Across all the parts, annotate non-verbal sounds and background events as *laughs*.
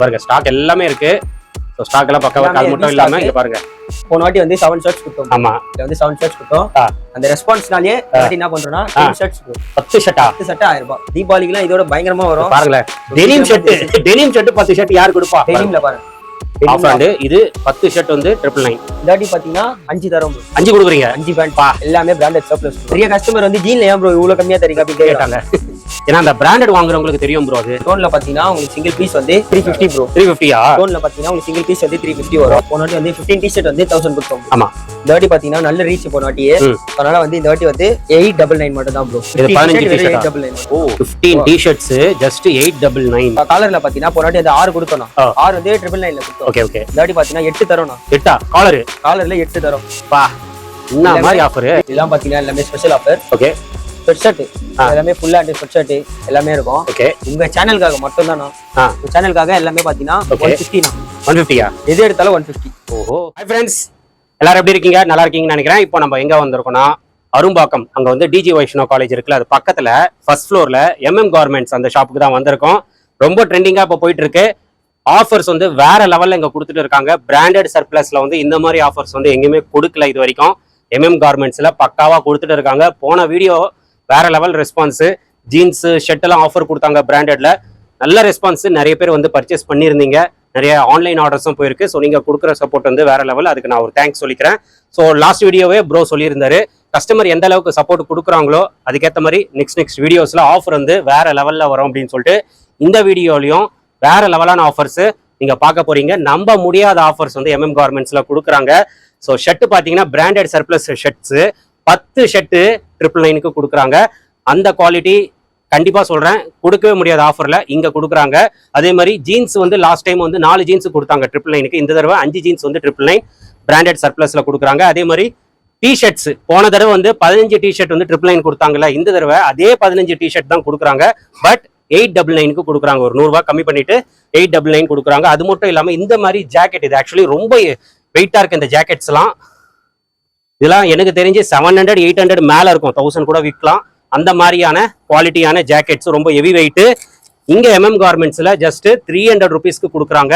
பாருங்க ஸ்டாக் எல்லாமே இருக்கு. ஸோ ஸ்டாக் எல்லாம் பக்கவா கால் மட்டும் இல்லாம. இங்க பாருங்க. போன வாட்டி வந்து செவன் ஷர்ட்ஸ் கொடுத்தோம். ஆமா. இதுல வந்து செவன் ஷர்ட்ஸ் கொடுத்தோம். அந்த ரெஸ்பான்ஸ்னாலே என்ன பண்றோம்னா ஷர்ட்ஸ் பத்து ஷர்ட்டா பத்து சட்டை ஆயிரம் ரூபாய் தீபாவளிக்குலாம் இதோட பயங்கரமா வரும். பாருங்களேன். டெனிம் ஷர்ட் டெனிம் ஷர்ட் பத்து ஷர்ட் யார் கொடுப்பா? டெனிம்ல பாருங்க. ஆஃப் ஹேண்டு இது பத்து ஷர்ட் வந்து ட்ரிபிள் நைன் இந்த வாட்டி பாத்தீங்கன்னா அஞ்சு தரோம். அஞ்சு கொடுக்குறீங்க? அஞ்சு பேண்ட் பா. எல்லாமே பிராண்டட் சர்ப்ளஸ் நிறைய கஸ்டமர் வந்து ஜீன்ல ஏன் ப்ரோ இவ்வளவு கம்மியா தரீங்க அப்படின்னு கேட்டாங்க. ஏன்னா அந்த பிராண்டட் வாங்குறவங்களுக்கு தெரியும் ப்ரோ அது டோன்ல பாத்தீங்கன்னா உங்களுக்கு சிங்கிள் பீஸ் வந்து த்ரீ ஃபிஃப்டி ப்ரோ த்ரீ ஃபிஃப்டியா டோன்ல பாத்தீங்கன்னா உங்களுக்கு சிங்கிள் பீஸ் வந்து த்ரீ ஃபிஃப்டி வரும். போன வாட்டி வந்து ஃபிஃப்டீன் டிஷர்ட் வந்து தௌசண்ட் bro. ஆமா. இந்த வாட்டி பாத்தீங்கன்னா நல்ல ரீச் போன வாட்டியே. அதனால வந்து இந்த வாட்டி வந்து எயிட் டபுள் நைன் மட்டும் தான் ப்ரோ இது 15 t-shirt ஆ? Double nine oh fifteen T-shirts just eight double nine காலர்ல பாத்தீங்கன்னா போன வாட்டி வந்து ஆறு ஆ. ஆறு வந்து ட்ரிபிள் நைன்ல கொடுத்தோம். ஓகே ஓகே இந்த வாட்டி பாத்தீங்கன்னா எட்டு தரோம் எட்டா? காலரு காலர்ல எட்டு தரோம். பா என்ன மாதிரி ஆஃபர் இதெல்லாம் பாத்தீங்கன்னா எல்லாமே special offer okay sweat shirt. எல்லாமே ஃபுல் ஹேண்ட் ஸ்வெட் ஷர்ட் எல்லாமே இருக்கும். ஓகே உங்க சேனலுக்காக மட்டும் தான் உங்க சேனலுக்காக எல்லாமே பாத்தீங்கன்னா. ஒன் ஃபிஃப்டி தான் ஒன் ஃபிஃப்டியா எது எடுத்தாலும் ஒன் ஃபிஃப்டி ஓஹோ. ஹாய் ஃப்ரெண்ட்ஸ் எல்லாரும் எப்படி இருக்கீங்க? நல்லா இருக்கீங்கன்னு நினைக்கிறேன். இப்போ நம்ம எங்க வந்திருக்கோம்னா அரும்பாக்கம். அங்க வந்து டிஜி வைஷ்ணோ காலேஜ் இருக்குல்ல அது பக்கத்துல ஃபர்ஸ்ட் ஃப்ளோர்ல எம்எம் கார்மெண்ட்ஸ் அந்த ஷாப்புக்கு தான் வந்திருக்கோம். ரொம்ப ட்ரெண்டிங்கா இப்போ போயிட்டு இருக்கு ஆஃபர்ஸ் வந்து வேற லெவல்ல இங்க கொடுத்துட்டு இருக்காங்க. பிராண்டட் சர்ப்ளஸ்ல வந்து இந்த மாதிரி ஆஃபர்ஸ் வந்து எங்கேயுமே கொடுக்கல இது வரைக்கும். எம்எம் கார்மெண்ட்ஸ்ல பக்காவா கொடுத்துட்டு இருக்காங்க. போன வீடியோ வேற லெவல் ரெஸ்பான்ஸு ஜீன்ஸு ஷர்ட் எல்லாம் ஆஃபர் கொடுத்தாங்க பிராண்டட்ல நல்ல ரெஸ்பான்ஸ் நிறைய பேர் வந்து பர்ச்சேஸ் பண்ணியிருந்தீங்க. நிறைய ஆன்லைன் ஆர்டர்ஸும் போயிருக்கு. ஸோ நீங்கள் கொடுக்குற சப்போர்ட் வந்து வேற லெவல் அதுக்கு நான் ஒரு தேங்க்ஸ் சொல்லிக்கிறேன். ஸோ லாஸ்ட் வீடியோவே ப்ரோ சொல்லியிருந்தாரு. கஸ்டமர் எந்த அளவுக்கு சப்போர்ட் கொடுக்குறாங்களோ அதுக்கேற்ற மாதிரி நெக்ஸ்ட் நெக்ஸ்ட் வீடியோஸில் ஆஃபர் வந்து வேற லெவலில் வரும் அப்படின்னு சொல்லிட்டு இந்த வீடியோலையும் வேற லெவலான ஆஃபர்ஸ் நீங்கள் பார்க்க போறீங்க. நம்ப முடியாத ஆஃபர்ஸ் வந்து எம்எம் கார்மெண்ட்ஸில் கொடுக்குறாங்க. ஸோ ஷர்ட் பார்த்தீங்கன்னா பிராண்டட் சர்ப்ளஸ் ஷர்ட்ஸு பத்து ஷர்ட்டு ட்ரிபிள் நைனுக்கு கொடுக்குறாங்க. அந்த குவாலிட்டி கண்டிப்பாக சொல்கிறேன் கொடுக்கவே முடியாத ஆஃபரில் இங்கே கொடுக்குறாங்க. அதே மாதிரி ஜீன்ஸ் வந்து லாஸ்ட் டைம் வந்து நாலு ஜீன்ஸ் கொடுத்தாங்க ட்ரிபிள் நைனுக்கு இந்த தடவை அஞ்சு ஜீன்ஸ் வந்து ட்ரிபிள் நைன் பிராண்டட் சர்ப்ளஸில் கொடுக்குறாங்க. அதே மாதிரி டிஷர்ட்ஸ் போன தடவை வந்து பதினஞ்சு டிஷர்ட் வந்து ட்ரிபிள் நைன் கொடுத்தாங்கல்ல இந்த தடவை அதே பதினஞ்சு டிஷர்ட் தான் கொடுக்குறாங்க. பட் எயிட் டபுள் நைனுக்கு கொடுக்குறாங்க. ஒரு நூறுரூவா கம்மி பண்ணிட்டு எயிட் டபுள் நைன் கொடுக்குறாங்க. அது மட்டும் இல்லாமல் இந்த மாதிரி ஜாக்கெட் இது ஆக்சுவலி ரொம்ப வெயிட்டாக இருக்குது இந்த ஜாக்கெட்ஸ்லாம் இதெல்லாம் எனக்கு தெரிஞ்சு செவன் ஹண்ட்ரட் எயிட் ஹண்ட்ரட் மேல இருக்கும். தௌசண்ட் கூட விற்கலாம். அந்த மாதிரியான குவாலிட்டியான ஜாக்கெட்ஸ் ரொம்ப ஹெவி வெயிட் இங்க எம்எம் கார்மெண்ட்ஸ்ல ஜஸ்ட் த்ரீ ஹண்ட்ரட் ருபீஸ்க்கு கொடுக்குறாங்க.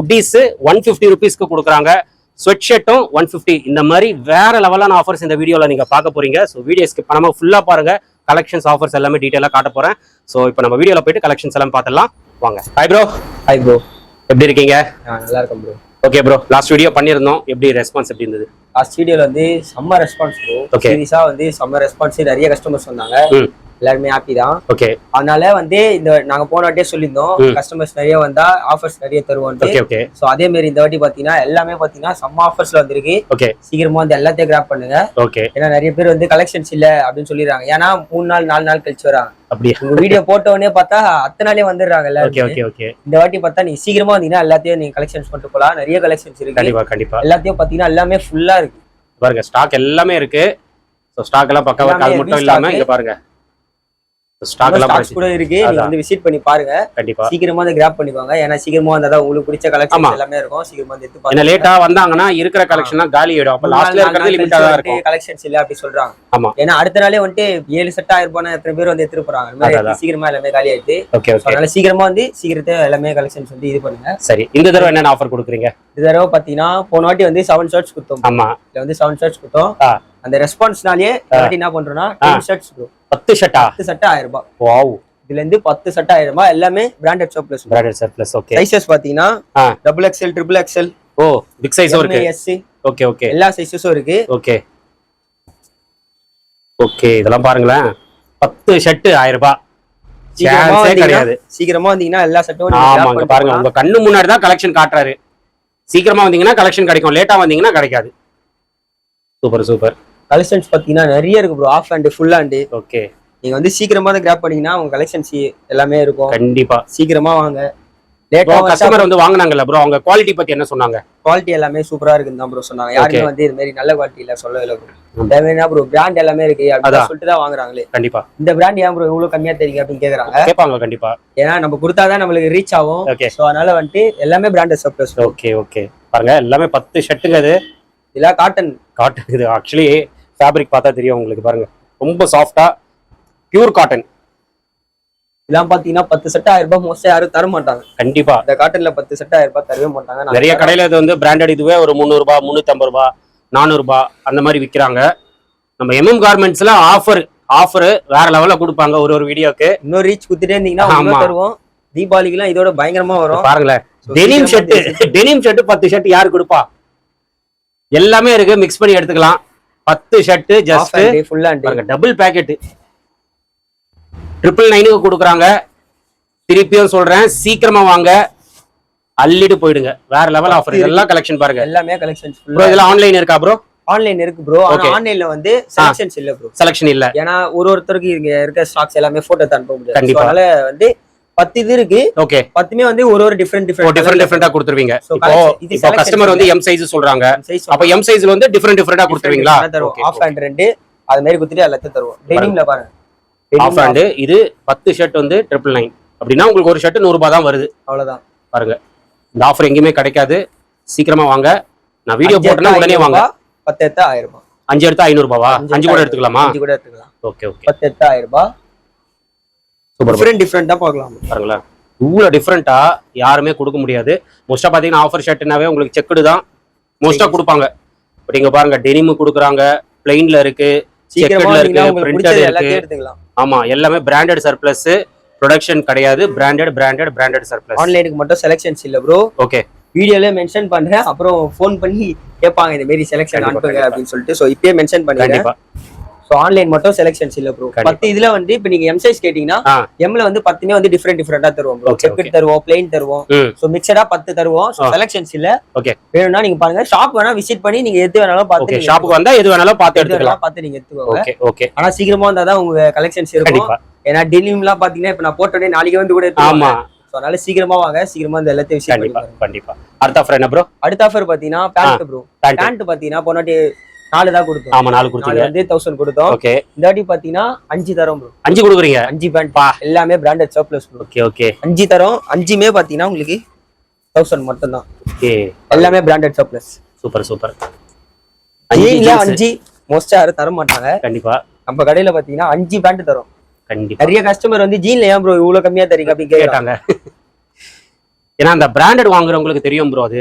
உட்டீஸ் ஒன் ஃபிஃப்டி ருபீஸ்க்கு கொடுக்குறாங்க. ஸ்வெட் ஷர்ட்டும் ஒன் ஃபிஃப்டி இந்த மாதிரி வேற லெவலான ஆஃபர்ஸ் இந்த வீடியோல நீங்க பார்க்க போறீங்க. ஸோ வீடியோ ஸ்கிப் பண்ணாம ஃபுல்லா பாருங்க. கலெக்ஷன்ஸ் ஆஃபர்ஸ் எல்லாமே டீட்டெயிலாக காட்ட போறேன். ஸோ இப்போ நம்ம வீடியோல போயிட்டு கலெக்ஷன்ஸ் எல்லாம் பார்த்துடலாம். வாங்க. ஹாய் ப்ரோ ஹாய் ப்ரோ எப்படி இருக்கீங்க? நல்லா இருக்கும் bro okay bro last video பண்ணியிருந்தோம். எப்படி ரெஸ்பான்ஸ் எப்படி இருந்தது? லாஸ்ட் வீடியோல வந்து செம்ம ரெஸ்பான்ஸ் ப்ரோ Okay. சீரியஸா வந்து செம்ம ரெஸ்பான்ஸ் நிறைய கஸ்டமர்ஸ் வந்தாங்க. எல்லாருமே ஹாப்பி தான். ஓகே அதனால வந்து இந்த நாங்க போன வாட்டியே சொல்லியிருந்தோம். கஸ்டமர்ஸ் நிறைய வந்தா ஆஃபர்ஸ் நிறைய தருவோம் ஓகே சோ அதே மாதிரி இந்த வாட்டி பாத்தீங்கன்னா எல்லாமே பாத்தீங்கன்னா செம்ம ஆஃபர்ஸ்ல வந்திருக்கு. ஓகே சீக்கிரமா வந்து எல்லாத்தையும் கிராப் பண்ணுங்க. ஓகே ஏன்னா நிறைய பேர் வந்து கலெக்ஷன்ஸ் இல்ல அப்படின்னு சொல்லிடுறாங்க. ஏன்னா மூணு நாள் நாலு நாள் கழிச்சு வராங்க. அப்படியா? உங்க வீடியோ போட்ட உடனே பார்த்தா அத்தனை நாளே வந்துடுறாங்க ஓகே ஓகே ஓகே இந்த வாட்டி பார்த்தா நீங்க சீக்கிரமா வந்தீங்கன்னா எல்லாத்தையும் நீங்க கலெக்ஷன்ஸ் பண்ணிட்டு போலாம். நிறைய கலெக்ஷன்ஸ் இருக்கு. கண்டிப்பா கண்டிப்பா. எல்லாத்தையும் பாத்தீங்கன்னா எல்லாமே ஃபுல்லா இருக்கு. பாருங்க ஸ்டாக் எல்லாமே இருக்கு. ஸோ ஸ்டாக் எல்லாம் பக்காவா கால் மட்டும் இல்லாம. இங்க பாருங்க. ஸ்டாக் கூட இருக்கு. நீங்க. வந்து விசிட் பண்ணி பாருங்க. கண்டிப்பா. சீக்கிரமா வந்து கிராப் பண்ணிக்கோங்க. ஏன்னா சீக்கிரமா வந்தாதான் உங்களுக்கு பிடிச்ச. கலெக்ஷன் எல்லாமே இருக்கும். சீக்கிரமா வந்து எடுத்து பாருங்க லேட்டா வந்தாங்கன்னா இருக்கிற கலெக்ஷன் காலி ஆயிடும். அப்ப லாஸ்ட்ல இருக்கிறது லிமிட்டா தான் இருக்கும். கலெக்ஷன்ஸ் இல்ல அப்படி சொல்றாங்க. ஆமா. ஏன்னா அடுத்த நாளே வந்துட்டு ஏழு செட் ஆயிரம் ரூபாய் எத்தனை பேர் வந்து எடுத்துட்டு போறாங்க. சீக்கிரமா எல்லாமே காலி ஆயிடுச்சு ஓகே அதனால சீக்கிரமா வந்து சீக்கிரத்தை எல்லாமே கலெக்ஷன்ஸ் வந்து இது பண்ணுங்க. சரி. இந்த தடவை என்னென்ன ஆஃபர் கொடுக்குறீங்க? இந்த தடவை பாத்தீங்கன்னா போன வாட்டி வந்து செவன் ஷர்ட்ஸ் கொடுத்தோம். ஆமா. இதுல வந்து செவன் ஷர்ட்ஸ் கொடுத்தோம். அந்த ரெஸ்பான்ஸ்னாலே என்ன பண்றோம்னா டென் ஷர்ட்ஸ் பத்து ஷர்ட்டா? பத்து சட்டை ஆயிரம் ரூபாய் வாவ் இதுல இருந்து பத்து சட்டை ஆயிரம் ரூபாய் எல்லாமே branded shop plus branded surplus okay sizes பாத்தீங்கன்னா. டபுள் எக்ஸ்எல் ட்ரிபிள் எக்ஸ்எல் ஓ பிக் சைஸும் இருக்கு. எஸ் ஓகே ஓகே எல்லா சைஸஸும் இருக்கு. ஓகே ஓகே இதெல்லாம் பாருங்களேன். பத்து ஷர்ட் ஆயிரம் ரூபாய் கிடையாது. சீக்கிரமா வந்தீங்கன்னா எல்லா சட்டும் ஆமாங்க பாருங்க. உங்க கண்ணு முன்னாடி தான் கலெக்ஷன் காட்டுறாரு. சீக்கிரமா வந்தீங்கன்னா கலெக்ஷன் கிடைக்கும். லேட்டா வந்தீங்கன்னா கிடைக்காது. Super super. கலெக்ஷன்ஸ் பாத்தீங்கன்னா நிறைய இருக்கு bro half hand full hand okay நீங்க வந்து சீக்கிரமா தான் கிராப் பண்ணீங்கன்னா உங்க கலெக்ஷன்ஸ் எல்லாமே இருக்கும். கண்டிப்பா. சீக்கிரமா வாங்க. கஸ்டமர் வந்து வாங்குனாங்கல்ல ப்ரோ அவங்க குவாலிட்டி பத்தி என்ன சொன்னாங்க? குவாலிட்டி எல்லாமே சூப்பரா இருக்குன்னு தான் ப்ரோ சொன்னாங்க. யாருமே வந்து இது மாதிரி நல்ல குவாலிட்டி இல்ல சொல்லவே இல்லை ப்ரோ தேவையான ப்ரோ பிராண்ட் எல்லாமே இருக்கு அப்படின்னு. சொல்லிட்டு தான் வாங்குறாங்களே. கண்டிப்பா. இந்த பிராண்ட் ஏன் ப்ரோ இவ்வளவு கம்மியா தெரியுங்க அப்படின்னு கேக்குறாங்க? கேட்பாங்க கண்டிப்பா. ஏன்னா நம்ம கொடுத்தாதான் நம்மளுக்கு ரீச் ஆகும். ஓகே சோ அதனால வந்துட்டு எல்லாமே பிராண்டட் சப்ளஸ் ஓகே ஓகே பாருங்க எல்லாமே பத்து ஷர்ட்டுங்க இது. இதெல்லாம் காட்டன் காட்டன் இது. ஆக்சுவலி ஃபேப்ரிக் பார்த்தா தெரியும் உங்களுக்கு பாருங்க. ரொம்ப சாஃப்டா பியூர் காட்டன் இதெல்லாம் பாத்தீங்கன்னா பத்து செட் ஆயிரம் ரூபாய் மோஸ்டா யாரும் தர மாட்டாங்க. கண்டிப்பா. இந்த காட்டன்ல பத்து செட் ஆயிரம் ரூபாய் தரவே மாட்டாங்க. நிறைய கடையில இது வந்து பிராண்டட் இதுவே ஒரு முந்நூறுபா முந்நூற்றம்பது ரூபா நானூறுபா அந்த மாதிரி விற்கிறாங்க நம்ம எம்எம் கார்மெண்ட்ஸ்ல ஆஃபர் ஆஃபர் வேற லெவல்ல கொடுப்பாங்க ஒரு ஒரு வீடியோக்கு. இன்னொரு ரீச் குடுத்துட்டே இருந்தீங்கன்னா. தருவோம். தீபாவளிக்குலாம் இதோட பயங்கரமா வரும். பாருங்களேன். டெனிம் ஷர்ட் டெனிம் ஷர்ட் பத்து ஷர்ட் யாரு கொடுப்பா? எல்லாமே இருக்கு. மிக்ஸ் பண்ணி எடுத்துக்கலாம். பத்து shirt just and day full and பாருங்க டபுள் பேக்கெட் ட்ரிபிள் நைனுக்கு கொடுக்குறாங்க. திருப்பியும் சொல்றேன் சீக்கிரமா வாங்க. அள்ளிட்டு போயிடுங்க. வேற லெவல் ஆஃபர் இதெல்லாம் கலெக்ஷன் பாருங்க. எல்லாமே கலெக்ஷன்ஸ் ப்ரோ ஃபுல்லா இதெல்லாம் ஆன்லைன் இருக்கா ப்ரோ ஆன்லைன் இருக்கு ப்ரோ. ஆன்லைன்ல வந்து செலக்ஷன்ஸ் இல்ல ப்ரோ செலெக்ஷன் இல்ல. ஏன்னா ஒரு ஒருத்தருக்கு இங்க இருக்க ஸ்டாக்ஸ் எல்லாமே போட்டோ தான் அனுப்ப முடியாது. அதனால வந்து பத்து இது இருக்கு. ஓகே பத்துமே வந்து ஒரு ஒரு டிஃப்ரெண்ட் டிஃபரெண்ட் டிஃப்ரெண்ட் டிஃபரெண்டா கொடுத்துருவீங்க. இப்போ இப்போ கஸ்டமர் வந்து எம் சைஸ் சொல்றாங்க. அப்ப எம் சைஸ்ல வந்து டிஃபரெண்ட் டிஃபரெண்டா கொடுத்துருவீங்களா? தருவோம். ஆஃப் ஹேண்ட் ரெண்டு அது மாதிரி குடுத்துட்டு எல்லாத்தையும் தருவோம். டெனிம்ல பாருங்க. ஆஃப் ஹேண்டு இது பத்து ஷர்ட் வந்து ட்ரிபிள் நைன் அப்படின்னா உங்களுக்கு ஒரு ஷர்ட் நூறு ரூபாய் தான் வருது. அவ்வளவுதான். பாருங்க. இந்த ஆஃபர் எங்கேயுமே கிடைக்காது. சீக்கிரமா வாங்க. நான் வீடியோ போட்டேன்னா உடனே வாங்க. பத்து எத்தா ஆயிரம் ரூபாய். அஞ்சு எடுத்தா ஐநூறு ரூபாவா அஞ்சு கூட எடுத்துக்கலாமா? அஞ்சு கூட எடுத்துக்கலாம். ஓகே ஓகே பத்து எத்தா ஆயிரம் ரூபாய். டிஃப்ரெண்ட் டிஃப்ரெண்டா பார்க்கலாம். பாருங்களேன். இவ்வளோ டிஃப்ரெண்டா யாருமே கொடுக்க முடியாது. மோஸ்டா பாத்தீங்கன்னா ஆஃபர் ஷர்ட்னாவே உங்களுக்கு செக்குடு தான். மோஸ்டா கொடுப்பாங்க. பட் இங்க பாருங்க டெனிமு கொடுக்குறாங்க பிளெயின்ல இருக்கு செக்கட்ல இருக்கு பிரிண்டட் இருக்கு. ஆமா எல்லாமே பிராண்டட் சர்ப்ளஸ் ப்ரொடக்ஷன் கிடையாது. பிராண்டட் பிராண்டட் பிராண்டட் சர்ப்ளஸ் ஆன்லைனுக்கு மட்டும் செலக்ஷன்ஸ் இல்ல ப்ரோ ஓகே வீடியோல மென்ஷன் பண்றேன். அப்புறம் ஃபோன் பண்ணி கேட்பாங்க இந்த மாதிரி செலக்ஷன் அனுப்புங்க. அப்படின்னு சொல்லிட்டு. சோ இப்பயே மென்ஷன் பண்ணிடுறேன். சோ ஆன்லைன் மட்டும் செலக்ஷன்ஸ் இல்ல ப்ரோ. பத்து இதுல வந்து இப்ப நீங்க எம் சைஸ் கேட்டீங்கன்னா எம்ல வந்து பத்துமே வந்து டிஃப்ரெண்ட் டிஃப்ரெண்டா தருவோம் ப்ரோ செக்கெட் தருவோம் பிளெயின் தருவோம். சோ மிக்சடா பத்து தருவோம். செலக்ஷன்ஸ் இல்ல ஓகே வேணும்னா நீங்க பாருங்க. ஷாப் வேணா விசிட் பண்ணி நீங்க எது வேணாலும் பார்த்து நீங்க ஷாப்புக்கு வந்தா எது வேணாலும் பார்த்து எடுத்துக்கலாம். பார்த்து நீங்க எடுத்துக்கோங்க. ஓகே ஆனா சீக்கிரமா வந்தா தான் உங்க கலெக்ஷன்ஸ் இருக்கும். ஏன்னா எல்லாம் பாத்தீங்கன்னா இப்ப நான் போட்டோடனே நாளைக்கு வந்து கூட ஆமா. சோ அதனால சீக்கிரமா வாங்க. சீக்கிரமா இந்த எல்லாத்தையும் விசிட் கண்டிப்பா அடுத்த ஆஃபர் என்ன ப்ரோ அடுத்த ஆஃபர் பாத்தீங்கன்னா பேண்ட் ப்ரோ பேண்ட் பாத்தீங்கன்னா போனாட்டி நாலு தான் கொடுத்தோம். ஆமா நாலு கொடுத்தீங்க. வந்து தௌசண்ட் கொடுத்தோம். ஓகே இந்த வாட்டி பாத்தீங்கன்னா அஞ்சு தரோம் ப்ரோ அஞ்சு கொடுக்குறீங்க? அஞ்சு பேண்ட் எல்லாமே branded surplus bro okay okay அஞ்சு தரோம். அஞ்சுமே பாத்தீங்கன்னா உங்களுக்கு தௌசண்ட் மட்டும் தான் ஓகே எல்லாமே பிராண்டட் சர்ப்ளஸ் சூப்பர் சூப்பர். ஜீன்ல அஞ்சு மோஸ்டா யாரும் தர மாட்டாங்க. கண்டிப்பா. நம்ம கடையில பாத்தீங்கன்னா அஞ்சு பேண்ட் தரோம். கண்டிப்பா. நிறைய கஸ்டமர் வந்து ஜீன்ல ஏன் ப்ரோ இவ்வளவு கம்மியா தரீங்க அப்படின்னு கேட்டாங்க. ஏன்னா அந்த பிராண்டட் வாங்குறவங்களுக்கு தெரியும் ப்ரோ அது.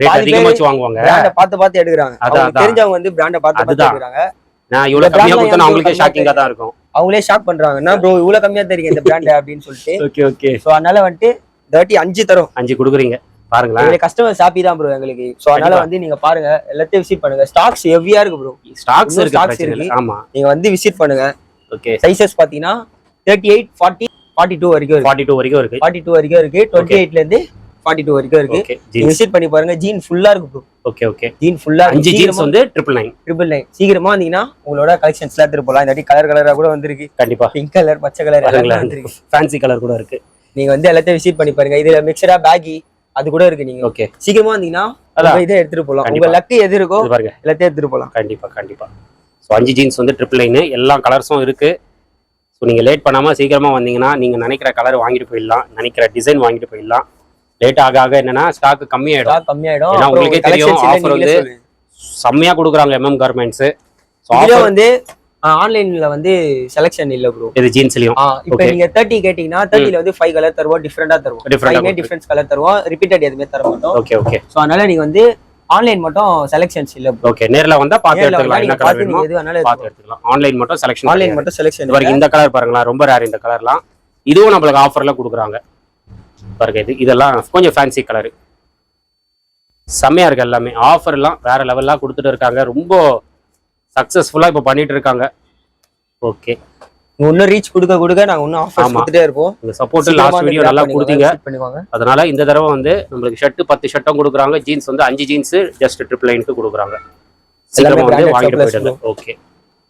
ரேட் அதிகமா வச்சு வாங்குவாங்க. பார்த்து பார்த்து எடுக்கிறாங்க. அதான். தெரிஞ்சவங்க வந்து பிராண்ட பார்த்து பார்த்து. எடுக்கிறாங்க. நான் இவ்வளவு கம்மியா கொடுத்தா அவங்களுக்கே ஷாக்கிங்கா தான் இருக்கும். அவங்களே ஷாக் பண்றாங்க. என்ன ப்ரோ இவ்வளவு கம்மியா தரீங்க இந்த பிராண்ட் அப்படின்னு சொல்லிட்டு. ஓகே ஓகே சோ அதனால வந்துட்டு தேர்ட்டி அஞ்சு தரும். அஞ்சு கொடுக்குறீங்க. பாருங்களேன். எங்களுக்கு கஸ்டமர்ஸ் ஹாப்பி தான் ப்ரோ எங்களுக்கு. சோ அதனால. வந்து நீங்க பாருங்க. எல்லாத்தையும் விசிட் பண்ணுங்க. ஸ்டாக்ஸ் ஹெவியா இருக்கு ப்ரோ ஸ்டாக்ஸ் இருக்கு. ஆமா. நீங்க வந்து விசிட் பண்ணுங்க. ஓகே சைசஸ் பாத்தீங்கன்னா thirty eight forty forty two வரைக்கும் ஃபார்ட்டி டூ வரைக்கும் இருக்கு. ஃபார்ட்டி டூ வரைக்கும் இருக்கு. டுவெண்ட்டி எயிட்ல இருந்து ஃபார்ட்டி டூ வரைக்கும் இருக்கு. விசிட் பண்ணி பாருங்க. ஜீன் ஃபுல்லா இருக்கு ஓகே ஓகே ஜீன் ஃபுல்லா அஞ்சு ஜீன்ஸ் வந்து ட்ரிபிள் நைன் ட்ரிபிள் நைன் சீக்கிரமா வந்தீங்கன்னா உங்களோட கலெக்ஷன்ஸ்லாம் எடுத்துட்டு போலாம். இந்த வாட்டி கலர் கலரா கூட வந்திருக்கு. கண்டிப்பா. பிங்க் கலர் பச்சை கலர் வந்திருக்கு. ஃபேன்சி கலர் கூட இருக்கு. நீங்க வந்து எல்லாத்தையும் விசிட் பண்ணி பாருங்க. இதுல மிக்சரா பேகி அது கூட இருக்கு நீங்க. ஓகே சீக்கிரமா வந்தீங்கன்னா இதை எடுத்துட்டு போலாம். உங்க. லக்கு எது இருக்கோ பாருங்க. எல்லாத்தையும் எடுத்துட்டு போலாம். கண்டிப்பா கண்டிப்பா. ஸோ அஞ்சு ஜீன்ஸ் வந்து ட்ரிபிள் நைனு எல்லா கலர்ஸும் இருக்கு. ஸோ நீங்க லேட் பண்ணாம சீக்கிரமா வந்தீங்கன்னா நீங்க நினைக்கிற கலர் வாங்கிட்டு போயிடலாம். நினைக்கிற டிசைன் வாங்கிட்டு போயிடலாம். லேட் ஆக ஆக என்னன்னா ஸ்டாக் கம்மியாயிடும். கம்மியாயிடும். ஏன்னா உங்களுக்கே தெரியும், நீங்களே வந்து சொல்லுங்க. செம்மையா கொடுக்குறாங்க எம்எம் கார்மெண்ட்ஸ் ஸோ ஆஃபர் வந்து ஆன்லைன்ல வந்து செலக்ஷன் இல்ல ப்ரோ இது ஜீன்ஸ்லயும் இப்போ. நீங்க தேர்ட்டி கேட்டீங்கன்னா தேர்ட்டில வந்து ஃபைவ் கலர் தருவோம் டிஃப்ரெண்டா தருவோம். ஃபைவ்மே டிஃப்ரென்ஸ் கலர் தருவோம் ரிப்பீட்டட் எதுவுமே தர மாட்டோம் ஓகே ஓகே சோ அதனால நீங்க வந்து ஆன்லைன் மட்டும் செலக்ஷன்ஸ் இல்ல ஓகே நேர்ல வந்தா பார்த்து எடுத்துக்கலாம். என்ன கலர் வேணுமோ எது வேணாலும் பார்த்து எடுத்துக்கலாம். ஆன்லைன் மட்டும் செலக்ஷன் ஆன்லைன் மட்டும் செலக்ஷன் பாருங்க இந்த கலர் பாருங்களா ரொம்ப ரேர் இந்த கலர்லாம் இதுவும் நம்மளுக்கு ஆஃபர்ல கொடுக்குறாங்க. பாருங்க இது இதெல்லாம் கொஞ்சம் ஃபேன்சி கலர் செம்மையா இருக்கு எல்லாமே. ஆஃபர் எல்லாம் வேற லெவல்லாம் கொடுத்துட்டு இருக்காங்க. ரொம்ப சக்சஸ்ஃபுல்லா இப்போ பண்ணிட்டு இருக்காங்க. ஓகே இன்னும் ரீச் கொடுக்க கொடுக்க நாங்க இன்னும் ஆஃபர்ஸ். கொடுத்துட்டே இருப்போம். இந்த சப்போர்ட் லாஸ்ட் வீடியோ நல்லா கொடுத்தீங்க. அதனால இந்த தடவை வந்து நம்மளுக்கு ஷர்ட் பத்து ஷர்ட்டும் கொடுக்குறாங்க. ஜீன்ஸ் வந்து அஞ்சு ஜீன்ஸ் ஜஸ்ட் ட்ரிபிள் லைனுக்கு கொடுக்குறாங்க. சீக்கிரமா வந்து வாங்கிட்டு போயிடுங்க. ஓகே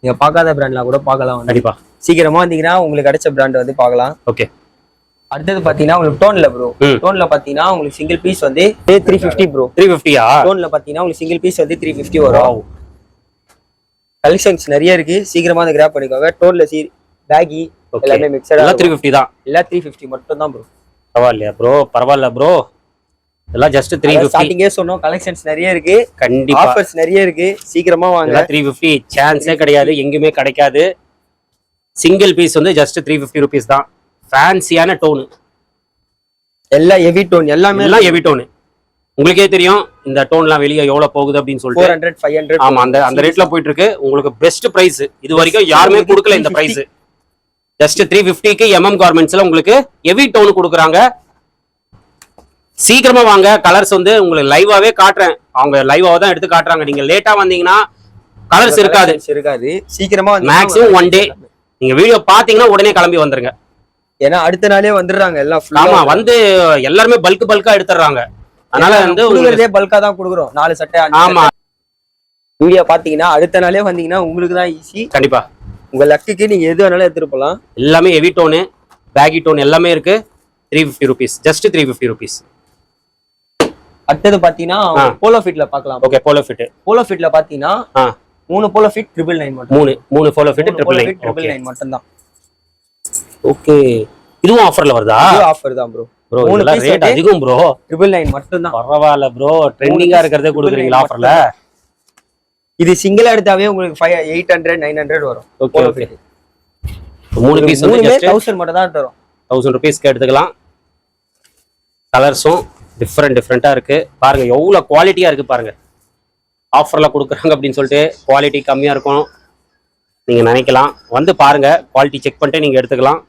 நீங்க பார்க்காத பிராண்ட்லாம் கூட பார்க்கலாம் வந்து. கண்டிப்பா. சீக்கிரமா வந்தீங்கன்னா உங்களுக்கு கிடைச்ச பிராண்ட் வந்து பார்க்கலாம். ஓகே அடுத்தது பாத்தீங்கன்னா உங்களுக்கு டோன்ல ப்ரோ. டோன்ல பாத்தீங்கன்னா உங்களுக்கு சிங்கிள் பீஸ் வந்து த்ரீ ஃபிஃப்டி ப்ரோ த்ரீ ஃபிஃப்டியா டோன்ல பாத்தீங்கன்னா உங்களுக்கு சிங்கிள் பீஸ் வந்து த்ரீ ஃபிஃப்டி வரும். கலெக்ஷன்ஸ் நிறைய இருக்கு. சீக்கிரமா வந்து கிராப் பண்ணிக்கோங்க. டோன்ல சீ பேகி எல்லாமே மிக்சடா எல்லாம் த்ரீ ஃபிஃப்டி தான். எல்லாம் த்ரீ ஃபிஃப்டி மட்டும் தான் ப்ரோ பரவாயில்லையா ப்ரோ பரவாயில்ல ப்ரோ இதெல்லாம் ஜஸ்ட் த்ரீ ஸ்டார்டிங்கே சொன்னோம். கலெக்ஷன்ஸ் நிறைய இருக்கு. கண்டிப்பா. ஆஃபர்ஸ் நிறைய இருக்கு. சீக்கிரமா வாங்க. த்ரீ ஃபிஃப்டி சான்ஸே கிடையாது. எங்கேயுமே கிடைக்காது. சிங்கிள் பீஸ் வந்து ஜஸ்ட் த்ரீ ஃபிஃப்டி ருபீஸ் தான். ஃபேன்சியான டோனு எல்லாம் ஹெவி டோன் எல்லாமே எல்லாம் ஹெவி டோனு உங்களுக்கே தெரியும் இந்த டோன்லாம் வெளியே எவ்வளவு போகுது அப்படின்னு சொல்லிட்டு. ஃபோர் ஹண்ட்ரட் ஃபைவ் ஹண்ட்ரட் ஆமா அந்த அந்த ரேட்ல போயிட்டு இருக்கு. உங்களுக்கு பெஸ்ட் பிரைஸ் இது வரைக்கும் யாருமே கொடுக்கல இந்த பிரைஸ் ஜஸ்ட் த்ரீ ஃபிஃப்டிக்கு எம்எம் கார்மெண்ட்ஸ்ல உங்களுக்கு ஹெவி டோன் கொடுக்குறாங்க. சீக்கிரமா வாங்க. கலர்ஸ் வந்து உங்களுக்கு லைவாவே காட்டுறேன். அவங்க லைவாவே தான் எடுத்து காட்டுறாங்க. நீங்க லேட்டா வந்தீங்கன்னா கலர்ஸ் இருக்காது. இருக்காது. சீக்கிரமா மேக்ஸிமம் ஒன் டே நீங்க வீடியோ பாத்தீங்கன்னா உடனே கிளம்பி வந்துருங்க. ஏன்னா அடுத்த நாளே வந்துடுறாங்க. எல்லாம். ஆமா வந்து எல்லாருமே பல்க் பல்கா எடுத்துறாங்க அதனால வந்து கொடுக்கறதே பல்கா தான் கொடுக்குறோம். நாலு சட்டை ஆமா. வீடியோ பாத்தீங்கன்னா அடுத்த நாளே வந்தீங்கன்னா உங்களுக்கு தான் ஈஸி கண்டிப்பா. உங்க லக்குக்கு நீங்க எது வேணாலும் எடுத்துட்டு போலாம். எல்லாமே ஹெவி டோனு பேகி டோன் எல்லாமே இருக்கு. Three fifty rupees just three fifty rupees அடுத்தது பாத்தீங்கன்னா. போலோ ஃபிட்ல பார்க்கலாம் ஓகே போலோ ஃபிட் போலோ ஃபிட்ல பாத்தீங்கன்னா மூணு போலோ ஃபிட் ட்ரிபிள் நைன் மட்டும். மூணு மூணு polo fit triple nine triple nine மட்டும் தான் ஓகே இதுவும் ஆஃபர்ல வருதா? ஆஃபர் தான் ப்ரோ ப்ரோ மூணு இதெல்லாம் ரேட் அதிகம் ப்ரோ ட்ரிபிள் நைன் மட்டும் தான் பரவாயில்ல ப்ரோ ட்ரெண்டிங்கா இருக்கிறதே கொடுக்குறீங்களா ஆஃபர்ல இது சிங்கிளா எடுத்தாவே உங்களுக்கு five eight hundred nine hundred வரும். ஓகே ஓகே மூணு பீஸ் மூணுமே தௌசண்ட் மட்டும் தான் தரும். தௌசண்ட் ருபீஸ்க்கு எடுத்துக்கலாம். கலர்ஸும் டிஃப்ரெண்ட் டிஃப்ரெண்ட்டாக இருக்கு. பாருங்க எவ்வளோ குவாலிட்டியாக இருக்கு பாருங்க. ஆஃபர்ல கொடுக்குறாங்க அப்படின்னு சொல்லிட்டு குவாலிட்டி கம்மியாக இருக்கும். நீங்க நினைக்கலாம். வந்து பாருங்க குவாலிட்டி செக் பண்ணிட்டு நீங்க எடுத்துக்கலாம்.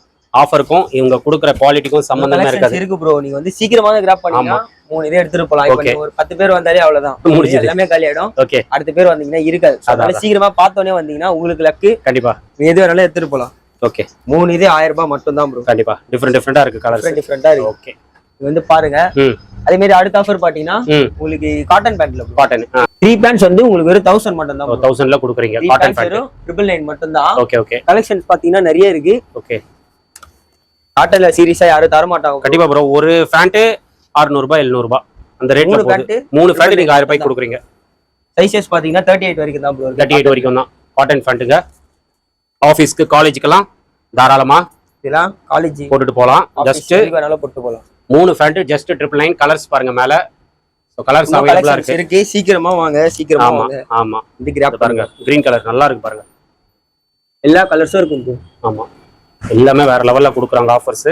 ஆஃபருக்கும் இவங்க கொடுக்குற குவாலிட்டிக்கும் சம்மந்தமே இருக்காது. இருக்கு ப்ரோ நீங்க வந்து சீக்கிரமா கிராப் பண்ணீங்கன்னா மூணு இதே எடுத்துட்டு போலாம். இப்போ ஒரு பத்து பேர் வந்தாலே அவ்வளவுதான். *laughs* எல்லாமே காலி ஆயிடும் ஓகே அடுத்த பேர் வந்தீங்கன்னா இருக்காது. அதனால அதான். சீக்கிரமா பார்த்தோன்னே வந்தீங்கன்னா உங்களுக்கு லக்கு கண்டிப்பா. எது வேணாலும் எடுத்துட்டு போலாம். ஓகே மூணு இதே ஆயிரம் ரூபாய் மட்டும் தான் ப்ரோ கண்டிப்பா டிஃப்ரெண்ட் டிஃப்ரெண்ட்டாக இருக்கு கலர்ஸ் டிஃப்ரெண்ட் டிஃப்ரெண்டா இருக்கு. ஓகே இது வந்து பாருங்க. அதே மாதிரி அடுத்த ஆஃபர் பாத்தீங்கன்னா உங்களுக்கு காட்டன் பேண்ட்ல காட்டன் த்ரீ பேண்ட்ஸ் வந்து உங்களுக்கு வெறும் தௌசண்ட் மட்டும் தான் தௌசண்ட்ல கொடுக்குறீங்க. காட்டன் பேண்ட் ட்ரிபிள் நைன் மட்டும் தான் ஓகே ஓகே கலெக்ஷன்ஸ் பாத்தீங்கன்னா நிறைய இருக்கு. ஓகே காட்டன்ல சீரியஸா யாரும் தர மாட்டாங்க. கண்டிப்பா ப்ரோ ஒரு ஃபேண்ட்டு அறுநூறுபா எழுநூறுபா. அந்த ரேட்ல மூணு ஃபேண்ட் நீங்க ஆயிரம் ரூபாய்க்கு கொடுக்குறீங்க. சைஸஸ் பாத்தீங்கன்னா தேர்ட்டி எயிட் வரைக்கும் தான் தேர்ட்டி எயிட் வரைக்கும் தான். காட்டன் ஃபேண்ட்டுங்க ஆஃபீஸ்க்கு காலேஜுக்கெல்லாம் தாராளமா இதெல்லாம் காலேஜ் போட்டுட்டு போகலாம். ஜஸ்ட் போட்டு போலாம் மூணு pant just triple nine colours பாருங்க மேல. ஸோ கலர்ஸ் அவைலபிளா இருக்கு. இருக்கு. சீக்கிரமா வாங்க சீக்கிரமா ஆமா ஆமா. இது கிராப் பாருங்க. கிரீன் கலர் நல்லா இருக்கு பாருங்க. எல்லா கலர்ஸும் இருக்கும். ஆமா. எல்லாமே வேற லெவல்ல கொடுக்குறாங்க ஆஃபர்ஸ்